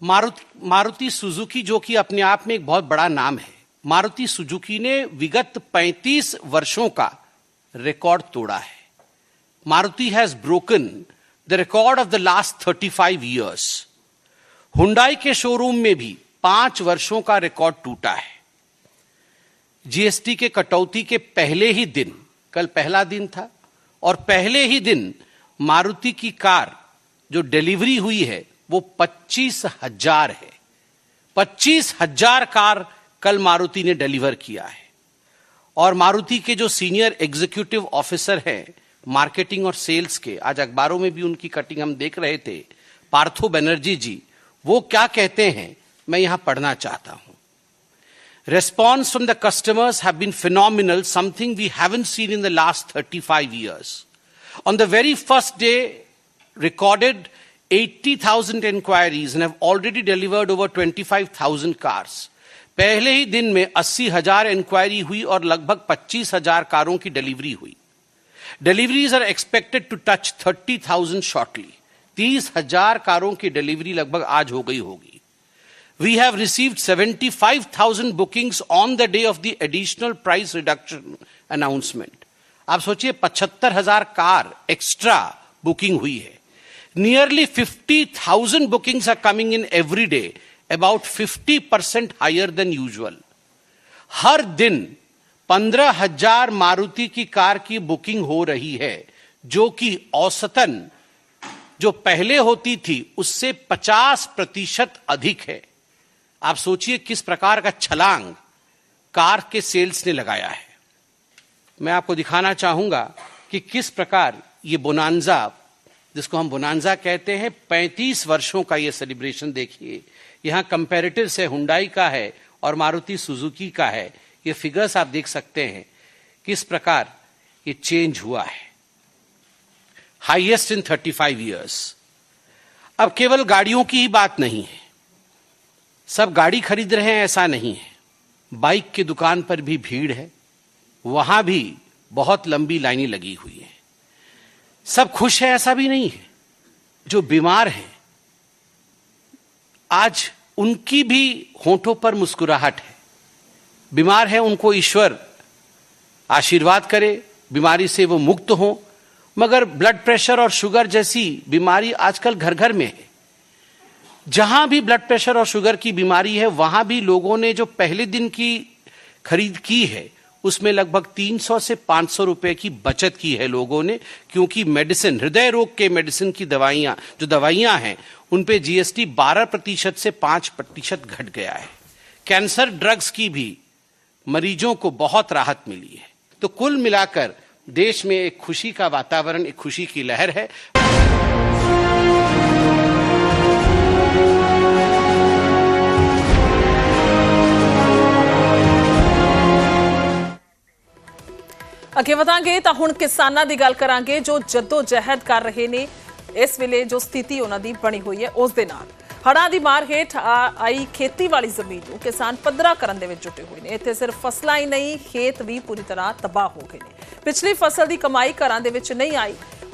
मारुति मारुति सुजुकी जो कि अपने आप में एक बहुत बड़ा नाम है, मारुति सुजुकी ने विगत 35 वर्षों का रिकॉर्ड तोड़ा है। Maruti has broken the record of the last 35 years Hyundai के शोरूम में भी पाँच वर्षों का रिकॉर्ड टूटा है। जीएसटी के कटौती के पहले ही दिन, कल पहला दिन था, और पहले ही दिन मारुति की कार जो डिलीवरी हुई है, वो पच्चीस हज़ार है। पच्चीस हज़ार कार कल मारुति ने डिलीवर किया है। और मारुति के जो सीनियर एग्जीक्यूटिव ऑफिसर हैं, मार्केटिंग और सेल्स के, आज अखबारों में भी उनकी कटिंग हम देख रहे थे, पार्थो बनर्जी जी, वो क्या कहते हैं, मैं यहाँ पढ़ना चाहता हूँ। Response from the customers have been phenomenal, something we haven't seen in the last 35 years. On the very first day, recorded 80,000 inquiries and have already delivered over 25,000 cars. पहले ही दिन में अस्सी हजार इंक्वायरी हुई और लगभग पच्चीस हजार कारों की डिलीवरी हुई deliveries are expected to touch thirty thousand shortly तीस हजार कारों की डिलीवरी लगभग आज हो गई होगी we have received 75,000 bookings on the day of the additional price reduction announcement. आप सोचिए पचहत्तर हज़ार कार एक्स्ट्रा बुकिंग हुई है nearly 50,000 bookings are coming in every day, about 50 percent higher than usual हर दिन पंद्रह हज़ार मारुति की कार की बुकिंग हो रही है जो कि औसतन जो पहले होती थी उससे 50 प्रतिशत अधिक है आप सोचिए किस प्रकार का छलांग कार के सेल्स ने लगाया है। मैं आपको दिखाना चाहूँगा कि किस प्रकार ये बोनांजा, जिसको हम बोनांजा कहते हैं 35 वर्षों का ये सेलिब्रेशन देखिए। यहाँ कंपेरेटिव से हुंडाई का है और मारुति सुजुकी का है। ये फिगर्स आप देख सकते हैं। किस प्रकार ये चेंज हुआ है। हाईएस्ट इन 35 इयर्स अब केवल गाड़ियों की ही बात नहीं है। सब गाड़ी खरीद रहे हैं, ऐसा नहीं है। बाइक की दुकान पर भी भीड़ है। वहाँ भी बहुत लंबी लाइनें लगी हुई हैं। सब खुश है, ऐसा भी नहीं है। जो बीमार हैं, आज उनकी भी होठों पर मुस्कुराहट है। बीमार है, उनको ईश्वर आशीर्वाद करे, बीमारी से वो मुक्त हो। मगर ब्लड प्रेशर और शुगर जैसी बीमारी आजकल घर घर में है। जहाँ भी ब्लड प्रेशर और शुगर की बीमारी है, वहाँ भी लोगों ने जो पहले दिन की खरीद की है, उसमें लगभग 300 से 500 रुपए की बचत की है लोगों ने, क्योंकि मेडिसिन हृदय रोग के मेडिसिन की दवाइयाँ, जो दवाइयाँ हैं, उन पे जीएसटी 12 प्रतिशत से 5 प्रतिशत घट गया है। कैंसर ड्रग्स की भी मरीजों को बहुत राहत मिली है। तो कुल मिलाकर देश में एक खुशी का वातावरण, एक खुशी की लहर है। ਅੱਗੇ ਵਧਾਂਗੇ ਤਾਂ ਹੁਣ ਕਿਸਾਨਾਂ ਦੀ ਗੱਲ ਕਰਾਂਗੇ ਜੋ ਜੱਦੋ ਜਹਿਦ ਕਰ ਰਹੇ ਨੇ ਇਸ ਵੇਲੇ ਜੋ ਸਥਿਤੀ ਉਹਨਾਂ ਦੀ ਬਣੀ ਹੋਈ ਹੈ ਉਸ ਦੇ ਨਾਲ। ਹੜ੍ਹਾਂ ਦੀ ਮਾਰ ਹੇਠ ਆ- ਆਈ ਖੇਤੀ ਵਾਲੀ ਜ਼ਮੀਨ ਨੂੰ ਕਿਸਾਨ ਪੱਧਰਾ ਕਰਨ ਦੇ ਵਿੱਚ ਜੁਟੇ ਹੋਏ ਨੇ। ਇੱਥੇ ਸਿਰਫ ਫਸਲਾਂ ਹੀ ਨਹੀਂ, ਖੇਤ ਵੀ ਪੂਰੀ ਤਰ੍ਹਾਂ ਤਬਾਹ ਹੋ ਗਏ ਨੇ। ਪਿਛਲੀ ਫਸਲ ਦੀ ਕਮਾਈ ਘਰਾਂ ਦੇ ਵਿੱਚ ਨਹੀਂ ਆਈ।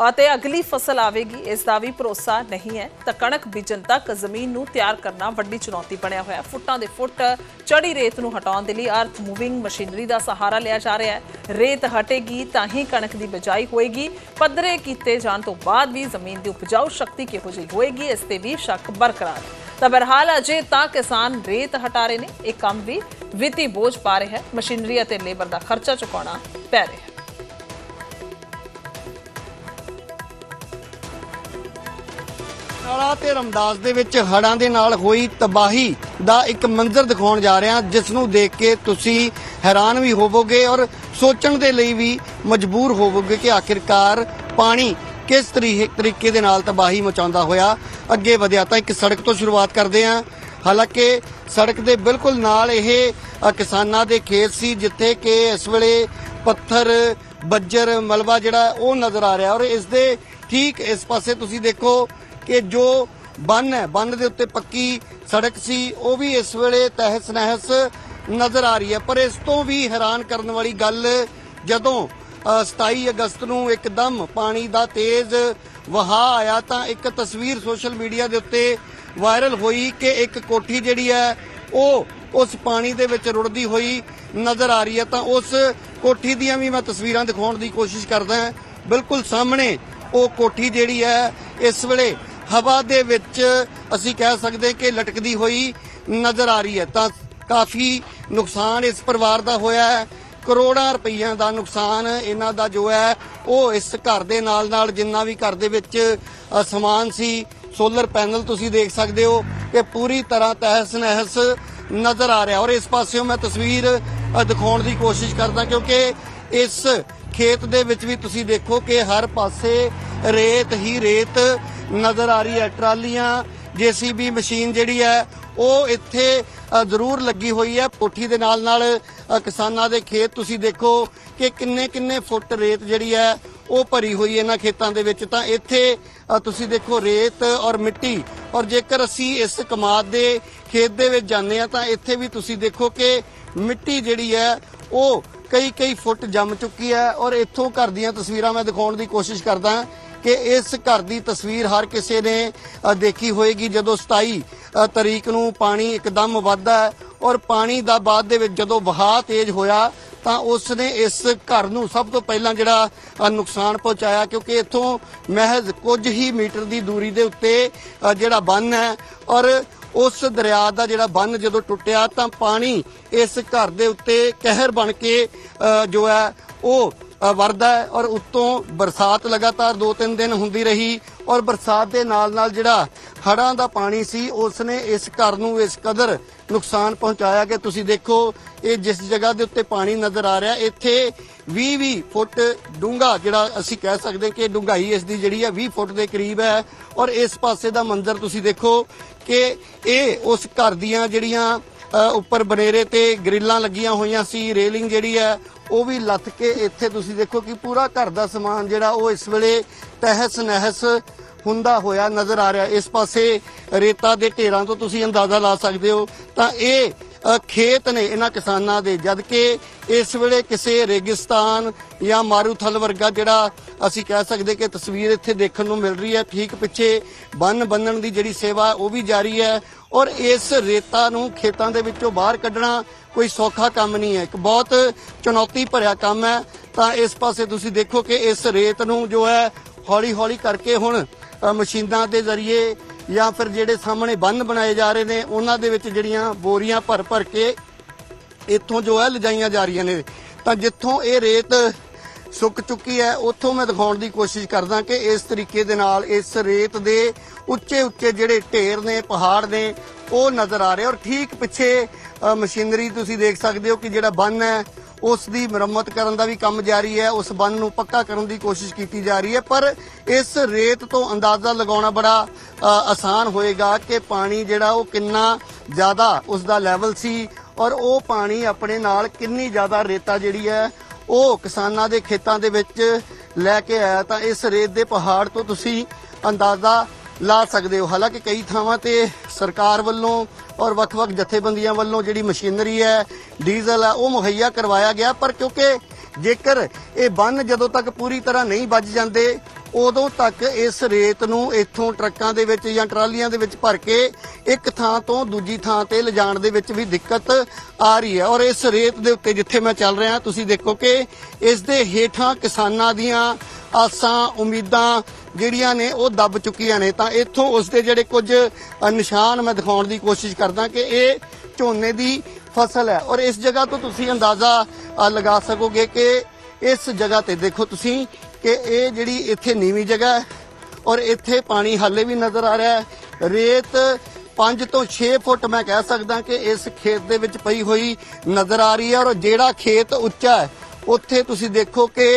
ਅਤੇ ਅਗਲੀ ਫਸਲ ਆਵੇਗੀ, ਇਸ ਦਾ ਵੀ ਭਰੋਸਾ ਨਹੀਂ ਹੈ। ਤਾਂ ਕਣਕ ਬੀਜਣ ਤੱਕ ਜ਼ਮੀਨ ਨੂੰ ਤਿਆਰ ਕਰਨਾ ਵੱਡੀ ਚੁਣੌਤੀ ਬਣਿਆ ਹੋਇਆ। ਫੁੱਟਾਂ ਦੇ ਫੁੱਟ ਚੜੀ ਰੇਤ ਨੂੰ ਹਟਾਉਣ ਦੇ ਲਈ ਅਰਥ ਮੂਵਿੰਗ ਮਸ਼ੀਨਰੀ ਦਾ ਸਹਾਰਾ ਲਿਆ ਜਾ ਰਿਹਾ ਹੈ। ਰੇਤ ਹਟੇਗੀ ਤਾਂ ਹੀ ਕਣਕ ਦੀ ਬਿਜਾਈ ਹੋਏਗੀ। ਪੱਧਰੇ ਕੀਤੇ ਜਾਣ ਤੋਂ ਬਾਅਦ ਵੀ ਜ਼ਮੀਨ ਦੀ ਉਪਜਾਊ ਸ਼ਕਤੀ ਕਿਹੋ ਜਿਹੀ ਹੋਏਗੀ, ਇਸ ਤੇ ਵੀ ਸ਼ੱਕ ਬਰਕਰਾਰ। ਹੈ ਤਾਂ ਬਹਰਹਾਲ ਅਜੇ ਤਾਂ ਕਿਸਾਨ ਰੇਤ ਹਟਾ ਰਹੇ ਨੇ। ਇਹ ਕੰਮ ਵੀ ਵਿੱਤੀ ਬੋਝ ਪਾ ਰਿਹਾ ਹੈ। ਮਸ਼ੀਨਰੀ ਅਤੇ ਲੇਬਰ ਦਾ ਖਰਚਾ ਚੁਕਾਉਣਾ ਪੈ ਰਿਹਾ ਹੈ। ਨਾਲਾ ਤੇ ਰਮਦਾਸ ਦੇ ਵਿੱਚ ਹੜਾਂ ਦੇ ਨਾਲ ਹੋਈ ਤਬਾਹੀ ਦਾ ਇੱਕ ਮੰਜ਼ਰ ਦਿਖਾਉਣ ਜਾ ਰਹੇ। ਹਾਂ ਜਿਸ ਨੂੰ ਦੇਖ ਕੇ ਤੁਸੀਂ ਹੈਰਾਨ ਵੀ ਹੋਵੋਗੇ ਔਰ ਸੋਚਣ ਦੇ ਲਈ ਵੀ ਮਜਬੂਰ ਹੋਵੋਗੇ ਕਿ ਆਖਿਰਕਾਰ ਪਾਣੀ ਕਿਸ ਤਰੀਕੇ ਦੇ ਨਾਲ ਤਬਾਹੀ ਮਚਾਉਂਦਾ ਹੋਇਆ। ਅੱਗੇ ਵਧਿਆ ਤਾਂ ਇੱਕ ਸੜਕ ਤੋਂ ਸ਼ੁਰੂਆਤ ਕਰਦੇ ਹਾਂ। ਹਾਲਾਂਕਿ ਸੜਕ ਦੇ ਬਿਲਕੁਲ ਨਾਲ ਇਹ ਕਿਸਾਨਾਂ ਦੇ ਖੇਤ ਸੀ ਜਿੱਥੇ ਕਿ ਇਸ ਵੇਲੇ ਪੱਥਰ, ਬੱਜਰ, ਮਲਬਾ ਜਿਹੜਾ ਉਹ ਨਜ਼ਰ ਆ ਰਿਹਾ ਔਰ ਇਸ ਦੇ ਠੀਕ ਇਸ ਪਾਸੇ ਤੁਸੀਂ ਦੇਖੋ ਕਿ ਜੋ ਬੰਨ ਹੈ ਬੰਨ ਦੇ ਉੱਤੇ ਪੱਕੀ ਸੜਕ ਸੀ ਉਹ ਵੀ ਇਸ ਵੇਲੇ ਤਹਿਸ ਨਹਿਸ ਨਜ਼ਰ ਆ ਰਹੀ ਹੈ। ਪਰ ਇਸ ਤੋਂ ਵੀ ਹੈਰਾਨ ਕਰਨ ਵਾਲੀ ਗੱਲ ਜਦੋਂ ਅ, 27 ਅਗਸਤ ਨੂੰ ਇੱਕਦਮ ਪਾਣੀ ਦਾ ਤੇਜ਼ ਵਹਾਅ ਆਇਆ ਤਾਂ ਇੱਕ ਤਸਵੀਰ ਸੋਸ਼ਲ ਮੀਡੀਆ ਦੇ ਉੱਤੇ ਵਾਇਰਲ ਹੋਈ ਕਿ ਇੱਕ ਕੋਠੀ ਜਿਹੜੀ ਹੈ ਉਹ ਉਸ ਪਾਣੀ ਦੇ ਵਿੱਚ ਰੁੜਦੀ ਹੋਈ ਨਜ਼ਰ ਆ ਰਹੀ ਹੈ। ਤਾਂ ਉਸ ਕੋਠੀ ਦੀਆਂ ਵੀ ਮੈਂ ਤਸਵੀਰਾਂ ਦਿਖਾਉਣ ਦੀ ਕੋਸ਼ਿਸ਼ ਕਰਦਾ ਬਿਲਕੁਲ ਸਾਹਮਣੇ ਉਹ ਕੋਠੀ ਜਿਹੜੀ ਹੈ ਇਸ ਵੇਲੇ ਹਵਾ ਦੇ ਵਿੱਚ ਅਸੀਂ ਕਹਿ ਸਕਦੇ ਕਿ ਲਟਕਦੀ ਹੋਈ ਨਜ਼ਰ ਆ ਰਹੀ ਹੈ। ਤਾਂ ਕਾਫੀ ਨੁਕਸਾਨ ਇਸ ਪਰਿਵਾਰ ਦਾ ਹੋਇਆ ਹੈ। ਕਰੋੜਾਂ ਰੁਪਈਆਂ ਦਾ ਨੁਕਸਾਨ ਇਹਨਾਂ ਦਾ ਜੋ ਹੈ, ਉਹ ਇਸ ਘਰ ਦੇ ਨਾਲ ਨਾਲ ਜਿੰਨਾ ਵੀ ਘਰ ਦੇ ਵਿੱਚ ਸਮਾਨ ਸੀ, ਸੋਲਰ ਪੈਨਲ ਤੁਸੀਂ ਦੇਖ ਸਕਦੇ ਹੋ ਕਿ ਪੂਰੀ ਤਰ੍ਹਾਂ ਤਹਿਸ ਨਹਿਸ ਨਜ਼ਰ ਆ ਰਿਹਾ। ਔਰ ਇਸ ਪਾਸਿਓਂ ਮੈਂ ਤਸਵੀਰ ਦਿਖਾਉਣ ਦੀ ਕੋਸ਼ਿਸ਼ ਕਰਦਾ ਕਿਉਂਕਿ ਇਸ ਖੇਤ ਦੇ ਵਿੱਚ ਵੀ ਤੁਸੀਂ ਦੇਖੋ ਕਿ ਹਰ ਪਾਸੇ ਰੇਤ ਹੀ ਰੇਤ ਨਜ਼ਰ ਆ ਰਹੀ ਹੈ। ਟਰਾਲੀਆਂ, ਜੀਸੀਬੀ ਮਸ਼ੀਨ ਜਿਹੜੀ ਹੈ, ਉਹ ਇੱਥੇ ਜ਼ਰੂਰ ਲੱਗੀ ਹੋਈ ਹੈ। ਕੋਠੀ ਦੇ ਨਾਲ ਨਾਲ ਕਿਸਾਨਾਂ ਦੇ ਖੇਤ ਤੁਸੀਂ ਦੇਖੋ ਕਿ ਕਿੰਨੇ ਕਿੰਨੇ ਫੁੱਟ ਰੇਤ ਜਿਹੜੀ ਹੈ, ਉਹ ਭਰੀ ਹੋਈ ਇਹਨਾਂ ਖੇਤਾਂ ਦੇ ਵਿੱਚ। ਤਾਂ ਇੱਥੇ ਤੁਸੀਂ ਦੇਖੋ ਰੇਤ ਔਰ ਮਿੱਟੀ। ਔਰ ਜੇਕਰ ਅਸੀਂ ਇਸ ਕਮਾਦ ਦੇ ਖੇਤ ਦੇ ਵਿੱਚ ਜਾਂਦੇ ਆ ਤਾਂ ਇੱਥੇ ਵੀ ਤੁਸੀਂ ਦੇਖੋ ਕਿ ਮਿੱਟੀ ਜਿਹੜੀ ਹੈ, ਉਹ ਕਈ ਕਈ ਫੁੱਟ ਜੰਮ ਚੁੱਕੀ ਹੈ। ਔਰ ਇੱਥੋਂ ਘਰ ਦੀਆਂ ਤਸਵੀਰਾਂ ਮੈਂ ਦਿਖਾਉਣ ਦੀ ਕੋਸ਼ਿਸ਼ ਕਰਦਾ ਕਿ ਇਸ ਘਰ ਦੀ ਤਸਵੀਰ ਹਰ ਕਿਸੇ ਨੇ ਦੇਖੀ ਹੋਏਗੀ ਜਦੋਂ 27 ਤਰੀਕ ਨੂੰ ਪਾਣੀ ਇੱਕਦਮ ਵੱਧਦਾ ਹੈ ਔਰ ਪਾਣੀ ਦਾ ਬਾਅਦ ਦੇ ਵਿੱਚ ਜਦੋਂ ਵਹਾਅ ਤੇਜ਼ ਹੋਇਆ ਤਾਂ ਉਸ ਨੇ ਇਸ ਘਰ ਨੂੰ ਸਭ ਤੋਂ ਪਹਿਲਾਂ ਜਿਹੜਾ ਨੁਕਸਾਨ ਪਹੁੰਚਾਇਆ ਕਿਉਂਕਿ ਇੱਥੋਂ ਮਹਿਜ਼ ਕੁਝ ਹੀ ਮੀਟਰ ਦੀ ਦੂਰੀ ਦੇ ਉੱਤੇ ਜਿਹੜਾ ਬੰਨ ਹੈ ਔਰ ਉਸ ਦਰਿਆ ਦਾ ਜਿਹੜਾ ਬੰਨ ਜਦੋਂ ਟੁੱਟਿਆ ਤਾਂ ਪਾਣੀ ਇਸ ਘਰ ਦੇ ਉੱਤੇ ਕਹਿਰ ਬਣ ਕੇ ਜੋ ਹੈ ਉਹ ਵਰਦਾ ਹੈ ਔਰ ਉੱਤੋਂ ਬਰਸਾਤ ਲਗਾਤਾਰ 2-3 ਦਿਨ ਹੁੰਦੀ ਰਹੀ ਔਰ ਬਰਸਾਤ ਦੇ ਨਾਲ ਨਾਲ ਜਿਹੜਾ ਹੜ੍ਹਾਂ ਦਾ ਪਾਣੀ ਸੀ ਉਸ ਨੇ ਇਸ ਘਰ ਨੂੰ ਇਸ ਕਦਰ ਨੁਕਸਾਨ ਪਹੁੰਚਾਇਆ ਕਿ ਤੁਸੀਂ ਦੇਖੋ, ਇਹ ਜਿਸ ਜਗ੍ਹਾ ਦੇ ਉੱਤੇ ਪਾਣੀ ਨਜ਼ਰ ਆ ਰਿਹਾ, ਇੱਥੇ 20-20 ਫੁੱਟ ਡੂੰਘਾ ਜਿਹੜਾ ਅਸੀਂ ਕਹਿ ਸਕਦੇ ਕਿ ਡੂੰਘਾਈ ਇਸ ਦੀ ਜਿਹੜੀ ਹੈ 20 ਫੁੱਟ ਦੇ ਕਰੀਬ ਹੈ ਔਰ ਇਸ ਪਾਸੇ ਦਾ ਮੰਜ਼ਰ ਤੁਸੀਂ ਦੇਖੋ ਕਿ ਇਹ ਉਸ ਘਰ ਦੀਆਂ ਜਿਹੜੀਆਂ ਉੱਪਰ ਬਨੇਰੇ ਤੇ ਗ੍ਰਿਲਾਂ ਲੱਗੀਆਂ ਹੋਈਆਂ ਸੀ, ਰੇਲਿੰਗ ਜਿਹੜੀ ਹੈ, ਉਹ ਵੀ ਲੱਥ ਕੇ ਇੱਥੇ ਤੁਸੀਂ ਦੇਖੋ ਕਿ ਪੂਰਾ ਘਰ ਦਾ ਸਮਾਨ ਜਿਹੜਾ, ਉਹ ਇਸ ਵੇਲੇ ਤਹਿਸ ਨਹਿਸ ਹੁੰਦਾ ਹੋਇਆ ਨਜ਼ਰ ਆ ਰਿਹਾ। ਇਸ ਪਾਸੇ ਰੇਤਾ ਦੇ ਢੇਰਾਂ ਤੋਂ ਤੁਸੀਂ ਅੰਦਾਜ਼ਾ ਲਾ ਸਕਦੇ ਹੋ। ਤਾਂ ਇਹ ਖੇਤ ਨੇ ਇਹਨਾਂ ਕਿਸਾਨਾਂ ਦੇ ਜਦ ਕਿ ਇਸ ਵੇਲੇ ਕਿਸੇ ਰੇਗਿਸਤਾਨ ਜਾਂ ਮਾਰੂਥਲ ਵਰਗਾ ਜਿਹੜਾ ਅਸੀਂ ਕਹਿ ਸਕਦੇ ਕਿ ਤਸਵੀਰ ਇੱਥੇ ਦੇਖਣ ਨੂੰ ਮਿਲ ਰਹੀ ਹੈ, ਠੀਕ ਪਿੱਛੇ ਬੰਨ ਬੰਨਣ ਦੀ ਜਿਹੜੀ ਸੇਵਾ ਉਹ ਵੀ ਜਾਰੀ ਹੈ ਔਰ ਇਸ ਰੇਤਾ ਨੂੰ ਖੇਤਾਂ ਦੇ ਵਿੱਚੋਂ ਬਾਹਰ ਕੱਢਣਾ ਕੋਈ ਸੌਖਾ ਕੰਮ ਨਹੀਂ ਹੈ। ਇੱਕ ਬਹੁਤ ਚੁਣੌਤੀ ਭਰਿਆ ਕੰਮ ਹੈ। ਤਾਂ ਇਸ ਪਾਸੇ ਤੁਸੀਂ ਦੇਖੋ ਕਿ ਇਸ ਰੇਤ ਨੂੰ ਜੋ ਹੈ ਹੌਲੀ ਹੌਲੀ ਕਰਕੇ ਹੁਣ ਮਸ਼ੀਨਾਂ ਦੇ ਜ਼ਰੀਏ ਜਾਂ ਫਿਰ ਜਿਹੜੇ ਸਾਹਮਣੇ ਬੰਨ ਬਣਾਏ ਜਾ ਰਹੇ ਨੇ, ਉਹਨਾਂ ਦੇ ਵਿੱਚ ਜਿਹੜੀਆਂ ਬੋਰੀਆਂ ਭਰ ਭਰ ਕੇ ਇੱਥੋਂ ਜੋ ਹੈ ਲਿਜਾਈਆਂ ਜਾ ਰਹੀਆਂ ਨੇ। ਤਾਂ ਜਿੱਥੋਂ ਇਹ ਰੇਤ ਸੁੱਕ ਚੁੱਕੀ ਹੈ, ਉੱਥੋਂ ਮੈਂ ਦਿਖਾਉਣ ਦੀ ਕੋਸ਼ਿਸ਼ ਕਰਦਾ ਕਿ ਇਸ ਤਰੀਕੇ ਦੇ ਨਾਲ ਇਸ ਰੇਤ ਦੇ ਉੱਚੇ ਉੱਚੇ ਜਿਹੜੇ ਢੇਰ ਨੇ, ਪਹਾੜ ਨੇ, ਉਹ ਨਜ਼ਰ ਆ ਰਹੇ। ਔਰ ਠੀਕ ਪਿੱਛੇ ਮਸ਼ੀਨਰੀ ਤੁਸੀਂ ਦੇਖ ਸਕਦੇ ਹੋ ਕਿ ਜਿਹੜਾ ਬੰਨ ਹੈ ਉਸ ਦੀ ਮੁਰੰਮਤ ਕਰਨ ਦਾ ਵੀ ਕੰਮ ਜਾਰੀ ਹੈ, ਉਸ ਬੰਨ ਨੂੰ ਪੱਕਾ ਕਰਨ ਦੀ ਕੋਸ਼ਿਸ਼ ਕੀਤੀ ਜਾ ਰਹੀ ਹੈ, ਪਰ ਇਸ ਰੇਤ ਤੋਂ ਅੰਦਾਜ਼ਾ ਲਗਾਉਣਾ ਬੜਾ ਆਸਾਨ ਹੋਏਗਾ ਕਿ ਪਾਣੀ ਜਿਹੜਾ ਉਹ ਕਿੰਨਾ ਜ਼ਿਆਦਾ ਉਸ ਦਾ ਲੈਵਲ ਸੀ ਔਰ ਉਹ ਪਾਣੀ ਆਪਣੇ ਨਾਲ ਕਿੰਨੀ ਜ਼ਿਆਦਾ ਰੇਤਾ ਜਿਹੜੀ ਹੈ, ਉਹ ਕਿਸਾਨਾਂ ਦੇ ਖੇਤਾਂ ਦੇ ਵਿੱਚ ਲੈ ਕੇ ਆਇਆ। ਤਾਂ ਇਸ ਰੇਤ ਦੇ ਪਹਾੜ ਤੋਂ ਤੁਸੀਂ ਅੰਦਾਜ਼ਾ ਲਾ ਸਕਦੇ ਹੋ। ਹਾਲਾਂਕਿ ਕਈ ਥਾਵਾਂ ਤੇ ਸਰਕਾਰ ਵੱਲੋਂ ਔਰ ਵੱਖ-ਵੱਖ ਜਥੇਬੰਦੀਆਂ ਵੱਲੋਂ ਜਿਹੜੀ ਮਸ਼ੀਨਰੀ ਹੈ, ਡੀਜ਼ਲ ਹੈ, ਉਹ ਮੁਹੱਈਆ ਕਰਵਾਇਆ ਗਿਆ। ਪਰ ਕਿਉਂਕਿ ਜੇਕਰ ਇਹ ਬੰਨ ਜਦੋਂ ਤੱਕ ਪੂਰੀ ਤਰ੍ਹਾਂ ਨਹੀਂ ਵੱਜ ਜਾਂਦੇ ਉਦੋਂ ਤੱਕ ਇਸ ਰੇਤ ਨੂੰ ਇੱਥੋਂ ਟਰੱਕਾਂ ਦੇ ਵਿੱਚ ਜਾਂ ਟਰਾਲੀਆਂ ਦੇ ਵਿੱਚ ਭਰ ਕੇ ਇੱਕ ਥਾਂ ਤੋਂ ਦੂਜੀ ਥਾਂ ਤੇ ਲਿਜਾਣ ਦੇ ਵਿੱਚ ਵੀ ਦਿੱਕਤ ਆ ਰਹੀ ਹੈ। ਔਰ ਇਸ ਰੇਤ ਦੇ ਉੱਤੇ ਜਿੱਥੇ ਮੈਂ ਚੱਲ ਰਿਹਾ, ਤੁਸੀਂ ਦੇਖੋ ਕਿ ਇਸ ਦੇ ਹੇਠਾਂ ਕਿਸਾਨਾਂ ਦੀਆਂ ਆਸਾਂ, ਉਮੀਦਾਂ ਜਿਹੜੀਆਂ ਨੇ ਉਹ ਦੱਬ ਚੁੱਕੀਆਂ ਨੇ। ਤਾਂ ਇੱਥੋਂ ਉਸ ਦੇ ਜਿਹੜੇ ਕੁਝ ਨਿਸ਼ਾਨ ਮੈਂ ਦਿਖਾਉਣ ਦੀ ਕੋਸ਼ਿਸ਼ ਕਰਦਾ ਕਿ ਇਹ ਝੋਨੇ ਦੀ ਫਸਲ ਹੈ। ਔਰ ਇਸ ਜਗ੍ਹਾ ਤੋਂ ਤੁਸੀਂ ਅੰਦਾਜ਼ਾ ਲਗਾ ਸਕੋਗੇ ਕਿ ਇਸ ਜਗ੍ਹਾ ਤੇ ਦੇਖੋ ਤੁਸੀਂ ਕਿ ਇਹ ਜਿਹੜੀ ਇੱਥੇ ਨੀਵੀਂ ਜਗ੍ਹਾ ਹੈ ਔਰ ਇੱਥੇ ਪਾਣੀ ਹਾਲੇ ਵੀ ਨਜ਼ਰ ਆ ਰਿਹਾ ਹੈ। ਰੇਤ 5 ਤੋਂ 6 ਫੁੱਟ ਮੈਂ ਕਹਿ ਸਕਦਾ ਕਿ ਇਸ ਖੇਤ ਦੇ ਵਿੱਚ ਪਈ ਹੋਈ ਨਜ਼ਰ ਆ ਰਹੀ ਹੈ ਔਰ ਜਿਹੜਾ ਖੇਤ ਉੱਚਾ ਹੈ, ਉੱਥੇ ਤੁਸੀਂ ਦੇਖੋ ਕਿ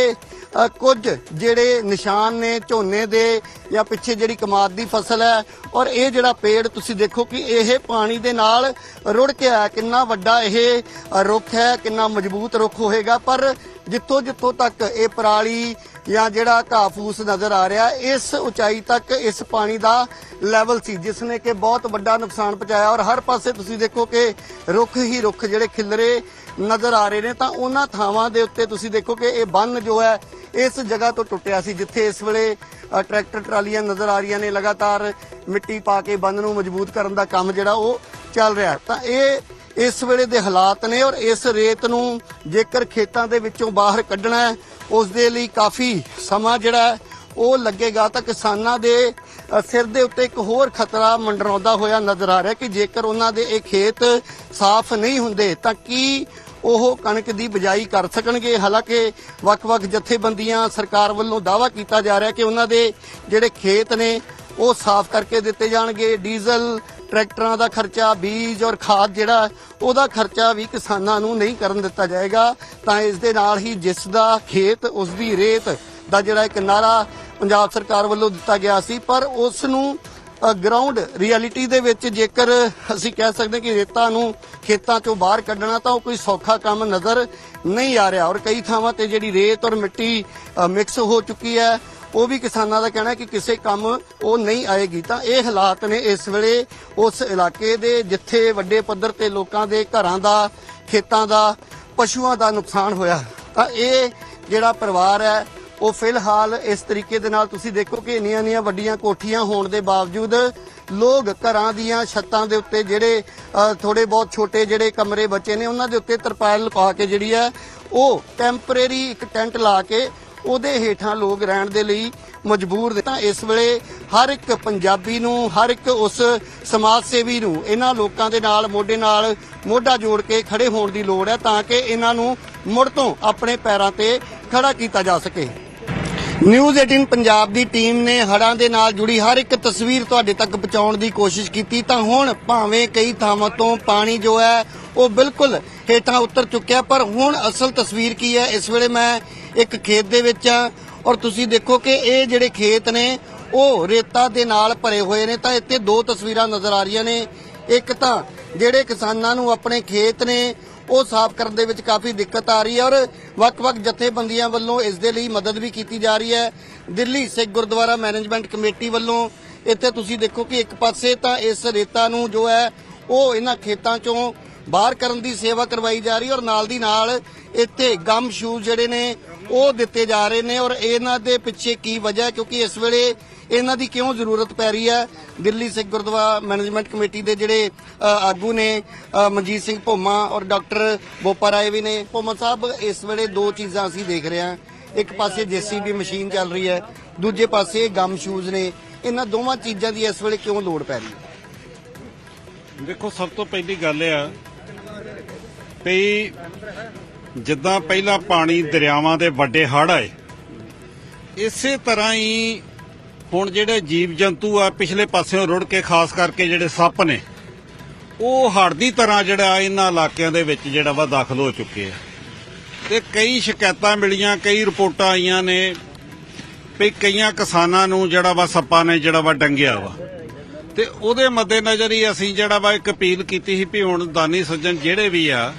ਕੁਝ ਜਿਹੜੇ ਨਿਸ਼ਾਨ ਨੇ, ਝੋਨੇ ਦੇ ਜਾਂ ਪਿੱਛੇ ਜਿਹੜੀ ਕਮਾਦ ਦੀ ਫਸਲ ਹੈ ਔਰ ਇਹ ਜਿਹੜਾ ਪੇੜ ਤੁਸੀਂ ਦੇਖੋ ਕਿ ਇਹ ਪਾਣੀ ਦੇ ਨਾਲ ਰੁੜ ਕੇ ਆਇਆ ਕਿੰਨਾ ਵੱਡਾ ਇਹ ਰੁੱਖ ਹੈ, ਕਿੰਨਾ ਮਜ਼ਬੂਤ ਰੁੱਖ ਹੋਏਗਾ। ਪਰ ਜਿੱਥੋਂ ਜਿੱਥੋਂ ਤੱਕ ਇਹ ਪਰਾਲੀ ਜਾਂ ਜਿਹੜਾ ਘਾਹ ਫੂਸ ਨਜ਼ਰ ਆ ਰਿਹਾ, ਇਸ ਉਚਾਈ ਤੱਕ ਇਸ ਪਾਣੀ ਦਾ ਲੈਵਲ ਸੀ, ਜਿਸ ਨੇ ਕਿ ਬਹੁਤ ਵੱਡਾ ਨੁਕਸਾਨ ਪਹੁੰਚਾਇਆ। ਔਰ ਹਰ ਪਾਸੇ ਤੁਸੀਂ ਦੇਖੋ ਕਿ ਰੁੱਖ ਹੀ ਰੁੱਖ ਜਿਹੜੇ ਖਿਲਰੇ ਨਜ਼ਰ ਆ ਰਹੇ ਨੇ, ਤਾਂ ਉਹਨਾਂ ਥਾਵਾਂ ਦੇ ਉੱਤੇ ਤੁਸੀਂ ਦੇਖੋ ਕਿ ਇਹ ਬੰਨ ਜੋ ਹੈ, ਇਸ ਜਗ੍ਹਾ ਤੋਂ ਟੁੱਟਿਆ ਸੀ, ਜਿੱਥੇ ਇਸ ਵੇਲੇ ਟਰੈਕਟਰ ਟਰਾਲੀਆਂ ਨਜ਼ਰ ਆ ਰਹੀਆਂ ਨੇ, ਲਗਾਤਾਰ ਮਿੱਟੀ ਪਾ ਕੇ ਬੰਨ ਨੂੰ ਮਜ਼ਬੂਤ ਕਰਨ ਦਾ ਕੰਮ ਜਿਹੜਾ ਉਹ ਚੱਲ ਰਿਹਾ ਤਾਂ ਇਹ ਇਸ ਵੇਲੇ ਦੇ ਹਾਲਾਤ ਨੇ ਔਰ ਇਸ ਰੇਤ ਨੂੰ ਜੇਕਰ ਖੇਤਾਂ ਦੇ ਵਿੱਚੋਂ ਬਾਹਰ ਕੱਢਣਾ ਹੈ, ਉਸ ਦੇ ਲਈ ਕਾਫੀ ਸਮਾਂ ਜਿਹੜਾ ਹੈ, ਉਹ ਲੱਗੇਗਾ। ਤਾਂ ਕਿਸਾਨਾਂ ਦੇ ਸਿਰ ਦੇ ਉੱਤੇ ਇੱਕ ਹੋਰ ਖਤਰਾ ਮੰਡਰਾਉਂਦਾ ਹੋਇਆ ਨਜ਼ਰ ਆ ਰਿਹਾ ਕਿ ਜੇਕਰ ਉਹਨਾਂ ਦੇ ਇਹ ਖੇਤ ਸਾਫ਼ ਨਹੀਂ ਹੁੰਦੇ, ਤਾਂ ਕੀ ਉਹ ਕਣਕ ਦੀ ਬਿਜਾਈ ਕਰ ਸਕਣਗੇ। ਹਾਲਾਂਕਿ ਵੱਖ-ਵੱਖ ਜਥੇਬੰਦੀਆਂ ਸਰਕਾਰ ਵੱਲੋਂ ਦਾਅਵਾ ਕੀਤਾ ਜਾ ਰਿਹਾ ਕਿ ਉਹਨਾਂ ਦੇ ਜਿਹੜੇ ਖੇਤ ਨੇ, ਉਹ ਸਾਫ਼ ਕਰਕੇ ਦਿੱਤੇ ਜਾਣਗੇ। ਡੀਜ਼ਲ, ਟਰੈਕਟਰਾਂ ਦਾ ਖਰਚਾ, ਬੀਜ ਔਰ ਖਾਦ ਜਿਹੜਾ, ਉਹਦਾ ਖਰਚਾ ਵੀ ਕਿਸਾਨਾਂ ਨੂੰ ਨਹੀਂ ਕਰਨ ਦਿੱਤਾ ਜਾਏਗਾ। ਤਾਂ ਇਸ ਦੇ ਨਾਲ ਹੀ ਜਿਸ ਦਾ ਖੇਤ, ਉਸ ਦੀ ਰੇਤ ਦਾ ਜਿਹੜਾ ਇੱਕ ਨਾਰਾ ਪੰਜਾਬ ਸਰਕਾਰ ਵੱਲੋਂ ਦਿੱਤਾ ਗਿਆ ਸੀ, ਪਰ ਉਸ ਨੂੰ ਗਰਾਊਂਡ ਰਿਐਲਿਟੀ ਦੇ ਵਿੱਚ ਜੇਕਰ ਅਸੀਂ ਕਹਿ ਸਕਦੇ ਕਿ ਰੇਤਾਂ ਨੂੰ ਖੇਤਾਂ ਚੋਂ ਬਾਹਰ ਕੱਢਣਾ ਤਾਂ ਉਹ ਕੋਈ ਸੌਖਾ ਕੰਮ ਨਜ਼ਰ ਨਹੀਂ ਆ ਰਿਹਾ। ਔਰ ਕਈ ਥਾਵਾਂ ਤੇ ਜਿਹੜੀ ਰੇਤ ਔਰ ਮਿੱਟੀ ਮਿਕਸ ਹੋ ਚੁੱਕੀ ਹੈ, ਉਹ ਵੀ ਕਿਸਾਨਾਂ ਦਾ ਕਹਿਣਾ ਕਿ ਕਿਸੇ ਕੰਮ ਉਹ ਨਹੀਂ ਆਏਗੀ। ਤਾਂ ਇਹ ਹਾਲਾਤ ਨੇ ਇਸ ਵੇਲੇ ਉਸ ਇਲਾਕੇ ਦੇ, ਜਿੱਥੇ ਵੱਡੇ ਪੱਧਰ ਤੇ ਲੋਕਾਂ ਦੇ ਘਰਾਂ ਦਾ, ਖੇਤਾਂ ਦਾ, ਪਸ਼ੂਆਂ ਦਾ ਨੁਕਸਾਨ ਹੋਇਆ। ਤਾਂ ਇਹ ਜਿਹੜਾ ਪਰਿਵਾਰ ਹੈ ਉਹ ਫਿਲਹਾਲ ਇਸ ਤਰੀਕੇ ਦੇ ਨਾਲ ਤੁਸੀਂ ਦੇਖੋ ਕਿ ਇੰਨੀਆਂ ਇੰਨੀਆਂ ਵੱਡੀਆਂ ਕੋਠੀਆਂ ਹੋਣ ਦੇ ਬਾਵਜੂਦ ਲੋਕ ਘਰਾਂ ਦੀਆਂ ਛੱਤਾਂ ਦੇ ਉੱਤੇ ਜਿਹੜੇ ਥੋੜੇ ਬਹੁਤ ਛੋਟੇ ਜਿਹੜੇ ਕਮਰੇ ਬੱਚੇ ਨੇ, ਉਹਨਾਂ ਦੇ ਉੱਤੇ ਤਰਪਾਲ ਲਗਾ ਕੇ ਜਿਹੜੀ ਹੈ ਉਹ ਟੈਂਪਰੇਰੀ ਇੱਕ ਟੈਂਟ ਲਾ ਕੇ ਉਹਦੇ ਹੇਠਾਂ ਲੋਕ ਰਹਿਣ ਦੇ ਲਈ ਮਜਬੂਰ ਤਾਂ ਇਸ ਵੇਲੇ ਹਰ ਇੱਕ ਪੰਜਾਬੀ ਨੂੰ, ਹਰ ਇੱਕ ਉਸ ਸਮਾਜ ਸੇਵੀ ਨੂੰ, ਇਹਨਾਂ ਲੋਕਾਂ ਦੇ ਨਾਲ, ਮੋਢੇ ਨਾਲ ਮੋਢਾ ਜੋੜ ਕੇ ਖੜੇ ਹੋਣ ਦੀ ਲੋੜ ਹੈ ਤਾਂ ਕਿ ਇਹਨਾਂ ਨੂੰ ਮੁੜ ਤੋਂ ਆਪਣੇ ਪੈਰਾਂ ਤੇ ਖੜਾ ਕੀਤਾ ਜਾ ਸਕੇ। ਨਿਊਜ਼ 18 ਪੰਜਾਬ ਦੀ ਟੀਮ ਨੇ ਹੜ੍ਹਾਂ ਦੇ ਨਾਲ ਜੁੜੀ ਹਰ ਇੱਕ ਤਸਵੀਰ ਤੁਹਾਡੇ ਤੱਕ ਪਹੁੰਚਾਉਣ ਦੀ ਕੋਸ਼ਿਸ਼ ਕੀਤੀ। ਤਾਂ ਹੁਣ ਭਾਵੇਂ ਕਈ ਥਾਵਾਂ ਤੋਂ ਪਾਣੀ ਜੋ ਹੈ, ਉਹ ਬਿਲਕੁਲ ਹੇਠਾਂ ਉਤਰ ਚੁੱਕਿਆ, ਪਰ ਹੁਣ ਅਸਲ ਤਸਵੀਰ ਕੀ ਹੈ? ਇਸ ਵੇਲੇ ਮੈਂ ਇੱਕ ਖੇਤ ਦੇ ਵਿੱਚ ਆ ਔਰ ਤੁਸੀਂ ਦੇਖੋ ਕਿ ਇਹ ਜਿਹੜੇ ਖੇਤ ਨੇ, ਉਹ ਰੇਤਾ ਦੇ ਨਾਲ ਭਰੇ ਹੋਏ ਨੇ। ਤਾਂ ਇੱਥੇ ਦੋ ਤਸਵੀਰਾਂ ਨਜ਼ਰ ਆ ਰਹੀਆਂ ਨੇ। ਇੱਕ ਤਾਂ ਜਿਹੜੇ ਕਿਸਾਨਾਂ ਨੂੰ ਆਪਣੇ ਖੇਤ ਨੇ ਉਹ ਸਾਫ਼ ਕਰਨ ਦੇ ਵਿੱਚ ਕਾਫੀ ਦਿੱਕਤ ਆ ਰਹੀ ਹੈ ਔਰ ਵੱਖ-ਵੱਖ ਜਥੇਬੰਦੀਆਂ ਵੱਲੋਂ ਇਸ ਦੇ ਲਈ ਮਦਦ ਵੀ ਕੀਤੀ ਜਾ ਰਹੀ ਹੈ। ਦਿੱਲੀ ਸਿੱਖ ਗੁਰਦੁਆਰਾ ਮੈਨੇਜਮੈਂਟ ਕਮੇਟੀ ਵੱਲੋਂ ਇੱਥੇ ਤੁਸੀਂ ਦੇਖੋ ਕਿ ਇੱਕ ਪਾਸੇ ਤਾਂ ਇਸ ਰੇਤਾ ਨੂੰ ਜੋ ਹੈ, ਉਹ ਇਹਨਾਂ ਖੇਤਾਂ ਚੋਂ ਬਾਹਰ ਕਰਨ ਦੀ ਸੇਵਾ ਕਰਵਾਈ ਜਾ ਰਹੀ ਔਰ ਨਾਲ ਦੀ ਨਾਲ ਇੱਥੇ ਗਮ ਸ਼ੂਜ਼ ਜਿਹੜੇ ਨੇ, ਉਹ ਦਿੱਤੇ ਜਾ ਰਹੇ ਨੇ ਔਰ ਇਹਨਾਂ ਦੇ ਪਿੱਛੇ ਕੀ ਵਜ੍ਹਾ ਹੈ? ਕਿਉਂਕਿ ਇਸ ਵੇਲੇ ਇਹਨਾਂ ਦੀ ਕਿਉਂ ਜ਼ਰੂਰਤ ਪੈ ਰਹੀ ਹੈ? ਦਿੱਲੀ ਸਿੱਖ ਗੁਰਦੁਆਰਾ ਮੈਨੇਜਮੈਂਟ ਕਮੇਟੀ ਦੇ ਜਿਹੜੇ ਆਗੂ ਨੇ ਮਨਜੀਤ ਸਿੰਘ ਭੋਮਾ ਔਰ ਡਾਕਟਰ ਬੋਪਾ ਰਾਏ ਵੀ ਨੇ। ਭੋਮਾ ਸਾਹਿਬ, ਇਸ ਵੇਲੇ ਦੋ ਚੀਜ਼ਾਂ ਅਸੀਂ ਦੇਖ ਰਹੇ ਹਾਂ। ਇੱਕ ਪਾਸੇ ਜੀਸੀਬੀ ਮਸ਼ੀਨ ਚੱਲ ਰਹੀ ਹੈ, ਦੂਜੇ ਪਾਸੇ ਗਮ ਸ਼ੂਜ਼ ਨੇ। ਇਹਨਾਂ ਦੋਵਾਂ ਚੀਜ਼ਾਂ ਦੀ ਇਸ ਵੇਲੇ ਕਿਉਂ ਲੋੜ ਪੈ ਰਹੀ ਹੈ? ਦੇਖੋ, ਸਭ ਤੋਂ ਪਹਿਲੀ ਗੱਲ ਇਹ ਆ ਵੀ ਜਿੱਦਾਂ ਪਹਿਲਾਂ ਪਾਣੀ ਦਰਿਆਵਾਂ ਦੇ ਵੱਡੇ ਹੜ੍ਹ ਆਏ, ਇਸੇ ਤਰ੍ਹਾਂ ਹੀ ਹੁਣ ਜਿਹੜੇ ਜੀਵ ਜੰਤੂ ਆ, ਪਿਛਲੇ ਪਾਸਿਓਂ ਰੁੜ ਕੇ ਖਾਸ ਕਰਕੇ ਜਿਹੜੇ ਸੱਪ ਨੇ, ਉਹ ਹੜ੍ਹ ਦੀ ਤਰ੍ਹਾਂ ਜਿਹੜਾ ਇਹਨਾਂ ਇਲਾਕਿਆਂ ਦੇ ਵਿੱਚ ਜਿਹੜਾ ਵਾ ਦਾਖਲ ਹੋ ਚੁੱਕੇ ਆ। ਤੇ ਕਈ ਸ਼ਿਕਾਇਤਾਂ ਮਿਲੀਆਂ, ਕਈ ਰਿਪੋਰਟਾਂ ਆਈਆਂ ਨੇ ਵੀ ਕਈਆਂ ਕਿਸਾਨਾਂ ਨੂੰ ਜਿਹੜਾ ਵਾ ਸੱਪਾਂ ਨੇ ਜਿਹੜਾ ਵਾ ਡੰਗਿਆ ਵਾ। ਤੇ ਉਹਦੇ ਮੱਦੇਨਜ਼ਰ ਹੀ ਅਸੀਂ ਜਿਹੜਾ ਵਾ ਇੱਕ ਅਪੀਲ ਕੀਤੀ ਸੀ ਵੀ ਹੁਣ ਦਾਨੀ ਸੱਜਣ ਜਿਹੜੇ ਵੀ ਆ,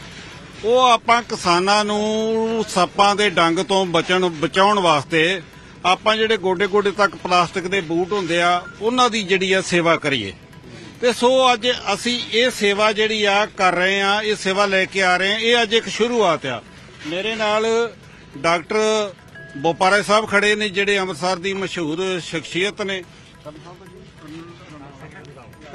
ਉਹ ਆਪਾਂ ਕਿਸਾਨਾਂ ਨੂੰ ਸੱਪਾਂ ਦੇ ਡੰਗ ਤੋਂ ਬਚਣ, ਬਚਾਉਣ ਵਾਸਤੇ ਆਪਾਂ ਜਿਹੜੇ ਗੋਡੇ ਗੋਡੇ ਤੱਕ ਪਲਾਸਟਿਕ ਦੇ ਬੂਟ ਹੁੰਦੇ ਆ, ਉਹਨਾਂ ਦੀ ਜਿਹੜੀ ਆ ਸੇਵਾ ਕਰੀਏ। ਤੇ ਸੋ ਅੱਜ ਅਸੀਂ ਇਹ ਸੇਵਾ ਜਿਹੜੀ ਆ ਕਰ ਰਹੇ ਆ, ਇਹ ਸੇਵਾ ਲੈ ਕੇ ਆ ਰਹੇ ਆ, ਇਹ ਅੱਜ ਇੱਕ ਸ਼ੁਰੂਆਤ ਆ। ਮੇਰੇ ਨਾਲ ਡਾਕਟਰ ਬੋਪਾਰੇ ਸਾਹਿਬ ਖੜੇ ਨੇ, ਜਿਹੜੇ ਅੰਮ੍ਰਿਤਸਰ ਦੀ ਮਸ਼ਹੂਰ ਸ਼ਖਸੀਅਤ ਨੇ।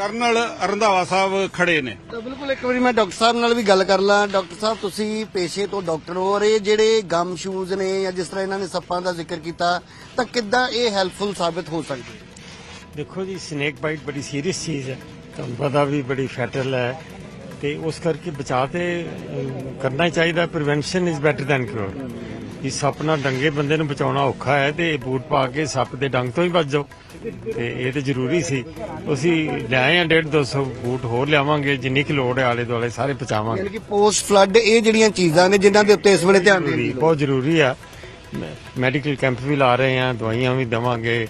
ਕਰਨਲ ਰੰਧਾਵਾ ਸਾਹਿਬ ਖੜੇ ਨੇ। ਤਾਂ ਬਿਲਕੁਲ ਇੱਕ ਵਾਰੀ ਮੈਂ ਡਾਕਟਰ ਸਾਹਿਬ ਨਾਲ ਵੀ ਗੱਲ ਕਰ ਲਾਂ। ਡਾਕਟਰ ਸਾਹਿਬ ਤੁਸੀਂ ਪੇਸ਼ੇ ਤੋਂ ਡਾਕਟਰ ਹੋ ਔਰ ਇਹ ਜਿਹੜੇ ਗਮ ਸ਼ੂਜ਼ ਨੇ ਜਾਂ ਜਿਸ ਤਰ੍ਹਾਂ ਇਹਨਾਂ ਨੇ ਸੱਪਾਂ ਦਾ ਜ਼ਿਕਰ ਕੀਤਾ ਤਾਂ ਕਿੱਦਾਂ ਇਹ ਹੈਲਪਫੁਲ ਸਾਬਿਤ ਹੋ ਸਕਦੀ? ਦੇਖੋ ਜੀ ਸਨੇਕ ਬਾਈਟ ਬੜੀ ਸੀਰੀਅਸ ਚੀਜ਼ ਹੈ। ਤੁਹਾਨੂੰ ਪਤਾ ਵੀ ਬੜੀ ਫੈਟਲ ਹੈ ਤੇ ਉਸ ਕਰਕੇ ਬਚਾਅ ਤੇ ਕਰਨਾ ਹੀ ਚਾਹੀਦਾ। Prevention is better than cure ਇਹ ਸੱਪ ਨਾਲ ਡੰਗੇ ਬੰਦੇ ਨੂੰ ਬਚਾਉਣਾ ਔਖਾ ਹੈ ਤੇ ਬੂਟ ਪਾ ਕੇ ਸੱਪ ਦੇ ਡੰਗ ਤੋਂ ਹੀ ਬਚ ਜਾਓ। ਤੇ ਇਹ ਤੇ ਜ਼ਰੂਰੀ ਸੀ। ਅਸੀਂ ਲਿਆਏ ਆ 1.5 200 ਬੂਟ ਹੋਰ ਲਿਆਵਾਂਗੇ ਜਿੰਨੀ ਕਿ ਲੋੜ ਹੈ ਆਲੇ ਦੁਆਲੇ ਸਾਰੇ ਪਹੁੰਚਾਵਾਂਗੇ। ਯਾਨੀ ਕਿ ਪੋਸਟ ਫਲੱਡ ਇਹ ਜਿਹੜੀਆਂ ਚੀਜ਼ਾਂ ਨੇ ਜਿਨ੍ਹਾਂ ਦੇ ਉੱਤੇ ਇਸ ਵੇਲੇ ਧਿਆਨ ਦੇਣ ਦੀ ਬਹੁਤ ਜ਼ਰੂਰੀ ਆ। ਮੈਡੀਕਲ ਕੈਂਪ ਵੀ ਲਾ ਰਹੇ ਆ ਦਵਾਈਆਂ ਵੀ ਦਵਾਂਗੇ।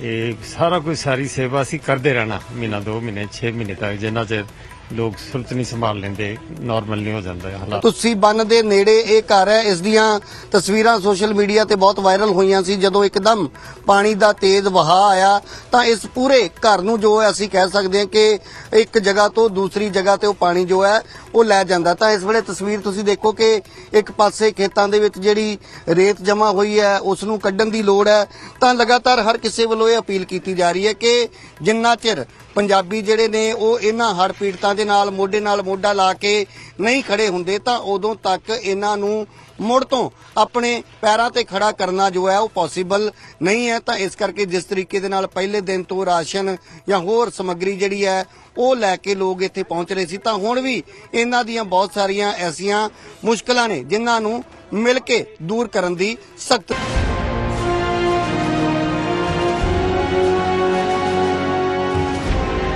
ਇਹ ਸਾਰਾ ਕੁਝ ਸਾਰੀ ਸੇਵਾ ਅਸੀਂ ਕਰਦੇ ਰਹਿਣਾ ਮਹੀਨਾ ਦੋ ਮਹੀਨੇ 6 ਮਹੀਨੇ ਤੱਕ ਜਿੰਨਾ ਚਿਰ ਲੋਕ ਸੁਰਤ ਨਹੀਂ ਸੰਭਾਲ ਲੈਂਦੇ ਨਾਰਮਲ ਨਹੀਂ ਹੋ ਜਾਂਦਾ ਇਹ ਹਾਲਾਤ। ਤੁਸੀਂ ਬੰਨ ਦੇ ਨੇੜੇ ਇਹ ਘਰ ਹੈ, ਇਸ ਦੀਆਂ ਤਸਵੀਰਾਂ ਸੋਸ਼ਲ ਮੀਡੀਆ ਤੇ ਬਹੁਤ ਵਾਇਰਲ ਹੋਈਆਂ ਸੀ, ਜਦੋਂ ਇੱਕਦਮ ਪਾਣੀ ਦਾ ਤੇਜ਼ ਵਹਾਅ ਆਇਆ, ਤਾਂ ਇਸ ਪੂਰੇ ਘਰ ਨੂੰ ਜੋ ਅਸੀਂ ਕਹਿ ਸਕਦੇ ਹਾਂ ਕਿ ਇੱਕ ਜਗ੍ਹਾ ਤੋਂ ਦੂਸਰੀ ਜਗ੍ਹਾ ਤੇ ਉਹ ਪਾਣੀ ਜੋ ਹੈ, ਉਹ ਲੈ ਜਾਂਦਾ। ਤਾਂ ਇਸ ਵੇਲੇ ਤਸਵੀਰ ਤੁਸੀਂ ਦੇਖੋ ਕਿ ਇੱਕ ਪਾਸੇ ਖੇਤਾਂ ਦੇ ਵਿੱਚ ਜਿਹੜੀ ਰੇਤ ਜਮਾ ਹੋਈ ਹੈ, ਉਸ ਨੂੰ ਕੱਢਣ ਦੀ ਲੋੜ ਹੈ। ਤਾਂ ਲਗਾਤਾਰ ਹਰ ਕਿਸੇ ਵੱਲੋਂ ਇਹ ਅਪੀਲ ਕੀਤੀ ਜਾ ਰਹੀ ਹੈ ਕਿ ਜਿੰਨਾ ਚਿਰ ਪੰਜਾਬੀ ਜਿਹੜੇ ਨੇ, ਉਹ ਇਹਨਾਂ ਹੜ ਪੀੜਤਾਂ ਦੇ ਨਾਲ, ਮੋਢੇ ਨਾਲ ਮੋਢਾ ਲਾ ਕੇ ਨਹੀਂ ਖੜੇ ਹੁੰਦੇ, ਤਾਂ ਉਦੋਂ ਤੱਕ ਇਹਨਾਂ ਨੂੰ ਮੁੜ ਤੋਂ ਆਪਣੇ ਪੈਰਾਂ ਤੇ ਖੜਾ ਕਰਨਾ ਜੋ ਹੈ, ਉਹ ਪੋਸੀਬਲ ਨਹੀਂ ਹੈ। ਤਾਂ ਇਸ ਕਰਕੇ ਜਿਸ ਤਰੀਕੇ ਦੇ ਨਾਲ ਪਹਿਲੇ ਦਿਨ ਤੋਂ ਰਾਸ਼ਨ ਜਾਂ ਹੋਰ ਸਮੱਗਰੀ ਜਿਹੜੀ ਹੈ, ਉਹ ਲੈ ਕੇ ਲੋਕ ਇੱਥੇ ਪਹੁੰਚ ਰਹੇ ਸੀ। ਤਾਂ ਹੁਣ ਵੀ ਇਹਨਾਂ ਦੀਆਂ ਬਹੁਤ ਸਾਰੀਆਂ ਐਸੀਆਂ ਮੁਸ਼ਕਲਾਂ ਨੇ, ਜਿਨ੍ਹਾਂ ਨੂੰ ਮਿਲ ਕੇ ਦੂਰ ਕਰਨ ਦੀ ਸਖਤ